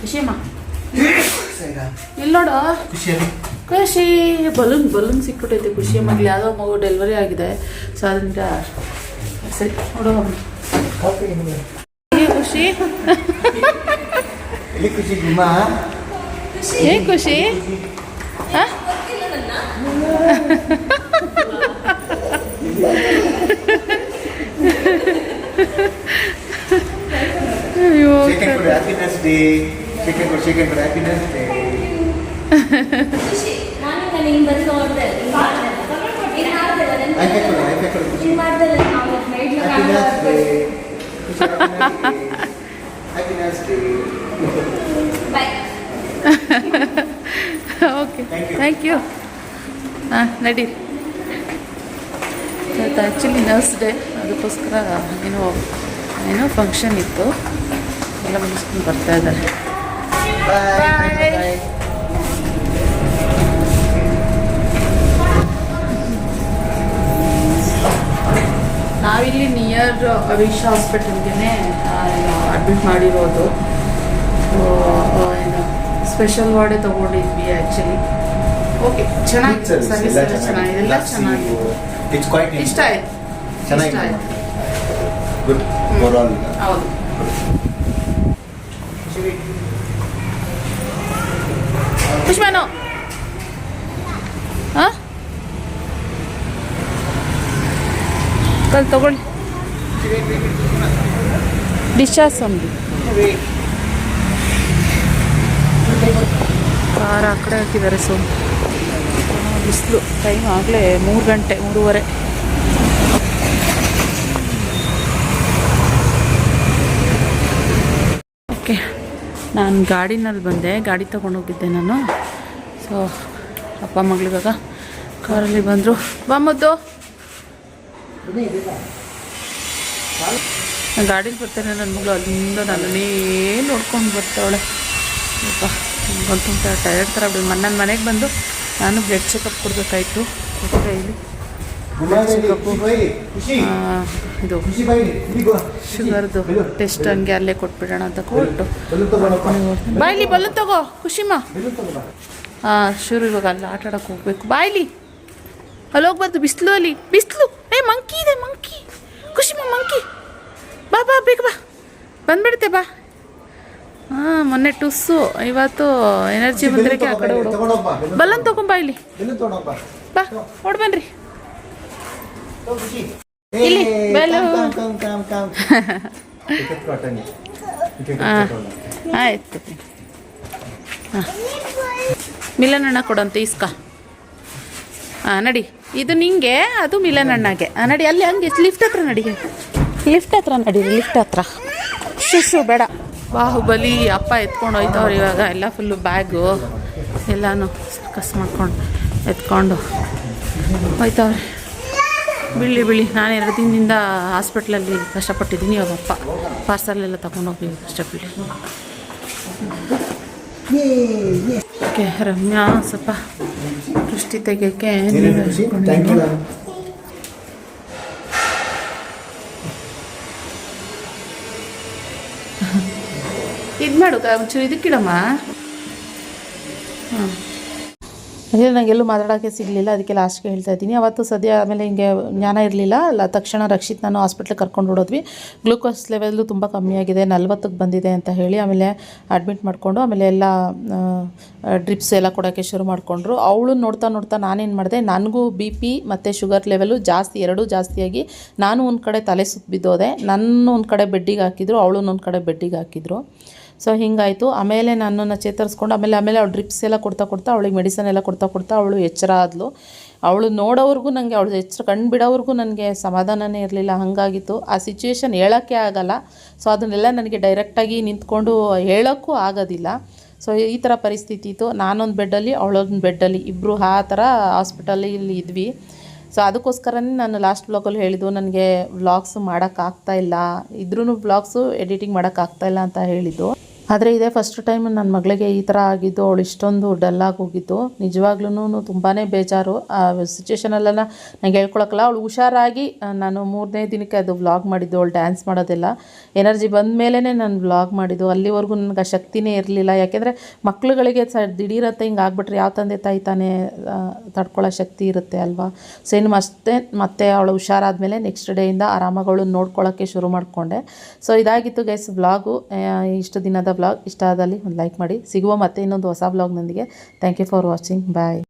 Speaker 1: ಖುಷಿಯಮ್ಮ. ಇಲ್ಲಿ ನೋಡು ಖುಷಿ. ಬಲೂನ್ ಬಲೂನ್ ಸಿಕ್ಬಿಟ್ಟೈತೆ ಖುಷಿ ಮಗ್ಳು ಯಾವುದೋ ಮಗು ಡೆಲಿವರಿ ಆಗಿದೆ. ಸೊ ಅದರಿಂದ ಸರಿ ನೋಡು ಖುಷಿ.
Speaker 5: ಖುಷಿ
Speaker 1: ಖುಷಿ? ಆ? ಅಯ್ಯೋ
Speaker 5: ಸೆಕೆಂಡ್ ಕೊಡಿ ಹ್ಯಾಪಿನೆಸ್ ಡೇ ಸೆಕೆಂಡ್ ಕೊಡಿ ಸೆಕೆಂಡ್ ಕೊಡಿ ಹ್ಯಾಪಿನೆಸ್ ಡೇ
Speaker 6: ಮಾರ್ನಿಂಗ್ ನಾನು ಹಿಂಗೆ ಬಂದು ನೋಡಿದೆ ನೀನು ಮಾಡ್ದಲ್ಲ ನೆನ್ಪು
Speaker 5: ಆಯ್ಕೆ ಕೊಡಿ ಆಯ್ಕೆ ಕೊಡಿ ಖುಷಿ
Speaker 6: ನೀನು ಮಾಡ್ದಲ್ಲ ನಾವು ನೈಟ್
Speaker 5: ಹ್ಯಾಪಿನೆಸ್ ಡೇ ಖುಷಿ happiness day
Speaker 6: bye
Speaker 1: okay
Speaker 5: Thank you.
Speaker 1: Thank you ಹಾಂ ನಡಿ ಇವತ್ತು ಆ್ಯಕ್ಚುಲಿ ನರ್ಸ್ ಡೇ ಅದಕ್ಕೋಸ್ಕರ ಏನೋ ಏನೋ ಫಂಕ್ಷನ್ ಇತ್ತು. ಎಲ್ಲ ಮುಗಿಸ್ಕೊಂಡು ಬರ್ತಾ ಇದ್ದಾರೆ. ನಾವಿಲ್ಲಿ ನಿಯರ್ ಅವಿಶ್ ಹಾಸ್ಪಿಟಲ್ಗೆ ಅಡ್ಮಿಟ್ ಮಾಡಿರೋದು. ಏನು ಸ್ಪೆಷಲ್ ವಾರ್ಡೇ ತಗೊಂಡಿದ್ವಿ ಆ್ಯಕ್ಚುಲಿ ಓಕೆ ಚೆನ್ನಾಗಿ ಸರ್ವಿಸ್ ಎಲ್ಲ ಚೆನ್ನಾಗಿದೆ. ಎಲ್ಲ ಇಷ್ಟ ಆಯ್ತು. ಇಷ್ಟ ಆಯ್ತು. ಹೌದು. ಪುಷ್ಪನು. ಹಾಂ? ಕಲ್ ತಗೊಳ್ಳಿ. ಡಿಶಾಸ್ ಒಂದು ಕಾರ ಆ ಕಡೆ ಹಾಕಿದ್ದಾರೆ ಸೊ ಬಿಸಿಲು ಟೈಮ್ ಆಗಲೇ ಮೂರು ಗಂಟೆ, ಮೂರುವರೆ ಓಕೆ ನಾನು ಗಾಡಿನಲ್ಲಿ ಬಂದೆ, ಗಾಡಿ ತೊಗೊಂಡೋಗಿದ್ದೆ ನಾನು. ಸೊ ಅಪ್ಪ ಮಗಳಿವಾಗ ಕಾರಲ್ಲಿ ಬಂದರು. ಬಾ ಮುದ್ದು. ನಾನು ಗಾಡೀಲಿ ಬರ್ತೇನೆ ನನ್ನ ಮಗಳು, ಅಲ್ಲಿಂದ ನನ್ನನ್ನೇ ನೋಡ್ಕೊಂಡು ಬರ್ತಾವಳೆ. ಅಪ್ಪ ತುಂಬ ಟಯರ್ಡ್ ಥರ ಬಿಡಿ ನನ್ನ ಮನೆಗೆ ಬಂದು ನಾನು ಬ್ಲಡ್ ಚೆಕಪ್ ಕೊಡಬೇಕಾಯ್ತು. ಇಲ್ಲಿ. ಆ, ಇದು ಶುಗರ್ದು ಟೆಸ್ಟ್ ಹಂಗೆ ಅಲ್ಲೇ ಕೊಟ್ಬಿಡೋಣ ಅಂತ ಕೊಟ್ಟು ಬಾಯ್ಲಿ ಬಲ್ಲ ತಗೋ
Speaker 5: ಖುಷಿಮ್ಮ
Speaker 1: ಹಾಂ ಶುರು ಇವಾಗ ಅಲ್ಲಿ ಆಟ ಆಡೋಕೆ ಹೋಗ್ಬೇಕು. ಬಾಯ್ಲಿ ಅಲ್ಲಿ ಹೋಗ್ಬಾರ್ದು ಬಿಸಿಲು ಅಲ್ಲಿ. ಬಿಸಿಲು. ಏ ಮಂಕಿ ಇದೆ ಮಂಕಿ. ಖುಷಿಮ್ಮ ಮಂಕಿ. ಬಾ ಬಾ ಬೇಗ ಬಾ. ಬಂದ್ಬಿಡುತ್ತೆ ಬಾ. ಹಾಂ ಮೊನ್ನೆ ಟುಸ್ಸು. ಇವತ್ತು ಎನರ್ಜಿ ಬಂದ್ರೆ ಆ ಕಡೆ ಬಲ್ಲನ್ ತಗೊಂಬಾ ಇಲ್ಲಿ. ಬಾ. ಹೊಡ್ಬನ್ರಿ ಬನ್ರಿ. ಹಾಂ
Speaker 5: ಕೊಟ್ಟಂಗೆ
Speaker 1: ಆಯ್ತು. ಹಾಂ ಮಿಲನ್ ಅಣ್ಣ ಕೊಡಂತೆ ಇಸ್ಕ. ಹಾಂ ನಡಿ. ಇದು ನಿಂಗೆ ಅದು ಮಿಲನಣ್ಣಗೆ ನಡಿ ಅಲ್ಲಿ ಹಂಗೆ ಲಿಫ್ಟ್ ಹತ್ರ ನಡಿ. ಲಿಫ್ಟ್ ಹತ್ರ ನಡಿ ಲಿಫ್ಟ್ ಹತ್ರ. ಶಿಶು ಬೇಡ. ಬಾಹುಬಲಿ ಅಪ್ಪ ಎತ್ಕೊಂಡು ಹೋಯ್ತವ್ರು ಇವಾಗ. ಎಲ್ಲ ಫುಲ್ಲು ಬ್ಯಾಗು ಎಲ್ಲನೂ ಕಸ್ ಮಾಡ್ಕೊಂಡು ಎತ್ಕೊಂಡು ಹೋಯ್ತವ್ರೆ. ಬಿಳಿ ಬಿಳಿ ನಾನು ಎರಡು ದಿನದಿಂದ ಹಾಸ್ಪಿಟ್ಲಲ್ಲಿ ಕಷ್ಟಪಟ್ಟಿದ್ದೀನಿ. ಇವಾಗ ಅಪ್ಪ ಪಾರ್ಸಲೆಲ್ಲ ತಗೊಂಡೋಗಿ ಕಷ್ಟಪಡಿ ಓಕೆ ರಮ್ಯಾ ಸ್ವಲ್ಪ ದೃಷ್ಟಿ ತೆಗಿಯೋಕ್ಕೆ ಇದು ಮಾಡು ಒಂಚೂರು ಇದಕ್ಕಿಡಮ್ಮ. ಹಾಂ ಅದೇ ನನಗೆಲ್ಲೂ ಮಾತಾಡೋಕ್ಕೆ ಸಿಗಲಿಲ್ಲ, ಅದಕ್ಕೆ ಲಾಸ್ಟ್ಗೆ ಹೇಳ್ತಾ ಇದ್ದೀನಿ. ಅವತ್ತು ಸದ್ಯ ಆಮೇಲೆ ಹಿಂಗೆ ಜ್ಞಾನ ಇರಲಿಲ್ಲ ಅಲ್ಲ ತಕ್ಷಣ ರಕ್ಷಿತ್ ನಾನು ಹಾಸ್ಪಿಟ್ಲಿಗೆ ಕರ್ಕೊಂಡು ಹೊಡೋದ್ವಿ. ಗ್ಲೂಕೋಸ್ ಲೆವೆಲ್ಲು ತುಂಬ ಕಮ್ಮಿ ಆಗಿದೆ ನಲ್ವತ್ತಕ್ಕೆ ಬಂದಿದೆ ಅಂತ ಹೇಳಿ ಆಮೇಲೆ ಅಡ್ಮಿಟ್ ಮಾಡಿಕೊಂಡು ಆಮೇಲೆ ಎಲ್ಲ ಡ್ರಿಪ್ಸ್ ಎಲ್ಲ ಕೊಡೋಕ್ಕೆ ಶುರು ಮಾಡಿಕೊಂಡ್ರು. ಅವಳು ನೋಡ್ತಾ ನೋಡ್ತಾ ನಾನೇನು ಮಾಡಿದೆ, ನನಗೂ ಬಿ ಪಿ ಮತ್ತು ಶುಗರ್ ಲೆವೆಲು ಜಾಸ್ತಿ, ಎರಡೂ ಜಾಸ್ತಿಯಾಗಿ ನಾನು ಒಂದು ಕಡೆ ತಲೆ ಸುತ್ತ ಬಿದ್ದೋದೆ, ನನ್ನ ಒಂದು ಕಡೆ ಬೆಡ್ಡಿಗೆ ಹಾಕಿದ್ರು, ಅವಳು ಒಂದು ಕಡೆ ಬೆಡ್ಡಿಗೆ ಹಾಕಿದ್ರು. ಸೊ ಹಿಂಗಾಯಿತು. ಆಮೇಲೆ ನನ್ನನ್ನು ಚೇತರಿಸ್ಕೊಂಡು, ಆಮೇಲೆ ಆಮೇಲೆ ಅವಳು ಡ್ರಿಪ್ಸ್ ಎಲ್ಲ ಕೊಡ್ತಾ ಕೊಡ್ತಾ ಅವಳಿಗೆ ಮೆಡಿಸನ್ ಎಲ್ಲ ಕೊಡ್ತಾ ಕೊಡ್ತಾ ಅವಳು ಎಚ್ಚರ ಆದಳು ಅವಳು ನೋಡೋವರೆಗೂ ನನಗೆ ಅವಳು ಎಚ್ಚರ, ಕಣ್ಣು ಬಿಡೋವರೆಗೂ ನನಗೆ ಸಮಾಧಾನನೇ ಇರಲಿಲ್ಲ. ಹಾಗಾಗಿತ್ತು. ಆ ಸಿಚುವೇಶನ್ ಹೇಳೋಕ್ಕೆ ಆಗಲ್ಲ. ಸೊ ಅದನ್ನೆಲ್ಲ ನನಗೆ ಡೈರೆಕ್ಟಾಗಿ ನಿಂತ್ಕೊಂಡು ಹೇಳೋಕ್ಕೂ ಆಗೋದಿಲ್ಲ. ಸೊ ಈ ಥರ ಪರಿಸ್ಥಿತಿ ಇತ್ತು. ನಾನೊಂದು ಬೆಡ್ಡಲ್ಲಿ ಅವಳೊಂದು ಬೆಡ್ಡಲ್ಲಿ ಇಬ್ಬರು ಆ ಥರ ಹಾಸ್ಪಿಟಲಲ್ಲಿ ಇದ್ವಿ. ಸೊ ಅದಕ್ಕೋಸ್ಕರನೇ ನಾನು ಲಾಸ್ಟ್ ಬ್ಲಾಗಲ್ಲಿ ಹೇಳಿದ್ದು, ನನಗೆ ವ್ಲಾಗ್ಸ್ ಮಾಡೋಕ್ಕಾಗ್ತಾ ಇಲ್ಲ. ಇದ್ರೂ ವ್ಲಾಗ್ಸು ಎಡಿಟಿಂಗ್ ಮಾಡೋಕ್ಕಾಗ್ತಾ ಇಲ್ಲ ಅಂತ ಹೇಳಿದ್ದು. ಆದರೆ ಇದೇ ಫಸ್ಟ್ ಟೈಮ್ ನನ್ನ ಮಗಳಿಗೆ ಈ ಥರ ಆಗಿದ್ದು, ಅವಳು ಇಷ್ಟೊಂದು ಡಲ್ಲಾಗಿ ಹೋಗಿದ್ದು. ನಿಜವಾಗ್ಲೂ ತುಂಬಾ ಬೇಜಾರು. ಆ ಸಿಚುವೇಷನಲ್ಲ ನಂಗೆ ಹೇಳ್ಕೊಳಕ್ಕಲ್ಲ. ಅವಳು ಹುಷಾರಾಗಿ ನಾನು ಮೂರನೇ ದಿನಕ್ಕೆ ಅದು ವ್ಲಾಗ್ ಮಾಡಿದ್ದು. ಅವಳು ಡ್ಯಾನ್ಸ್ ಮಾಡೋದೆಲ್ಲ. ಎನರ್ಜಿ ಬಂದ ಮೇಲೇ ನಾನು ವ್ಲಾಗ್ ಮಾಡಿದ್ದು. ಅಲ್ಲಿವರೆಗೂ ನನಗೆ ಆ ಶಕ್ತಿನೇ ಇರಲಿಲ್ಲ. ಯಾಕೆಂದರೆ ಮಕ್ಳುಗಳಿಗೆ ಸ ದಿಢೀರತ್ತೆ, ಹಿಂಗೆ ಆಗ್ಬಿಟ್ರೆ ಯಾವ ತಂದೆ ತಾಯಿ ತಾನೇ ತಡ್ಕೊಳ್ಳೋ ಶಕ್ತಿ ಇರುತ್ತೆ ಅಲ್ವಾ? ಸೊ ಇನ್ನು ಮತ್ತೆ ಮತ್ತೆ ಅವಳು ಹುಷಾರಾದಮೇಲೆ ನೆಕ್ಸ್ಟ್ ಡೇಯಿಂದ ಆರಾಮಾಗಿ ಅವಳು ನೋಡ್ಕೊಳ್ಳೋಕ್ಕೆ ಶುರು ಮಾಡಿಕೊಂಡೆ. ಸೊ ಇದಾಗಿತ್ತು ಗೈಸ್ ವ್ಲಾಗು ಇಷ್ಟು ದಿನದ ವ್ಲಾಗ್ ಇಷ್ಟ ಆದಲ್ಲಿ ಒಂದು ಲೈಕ್ ಮಾಡಿ. ಸಿಗುವ ಮತ್ತೆ ಇನ್ನೊಂದು ಹೊಸ ವ್ಲಾಗ್ನೊಂದಿಗೆ thank you for watching bye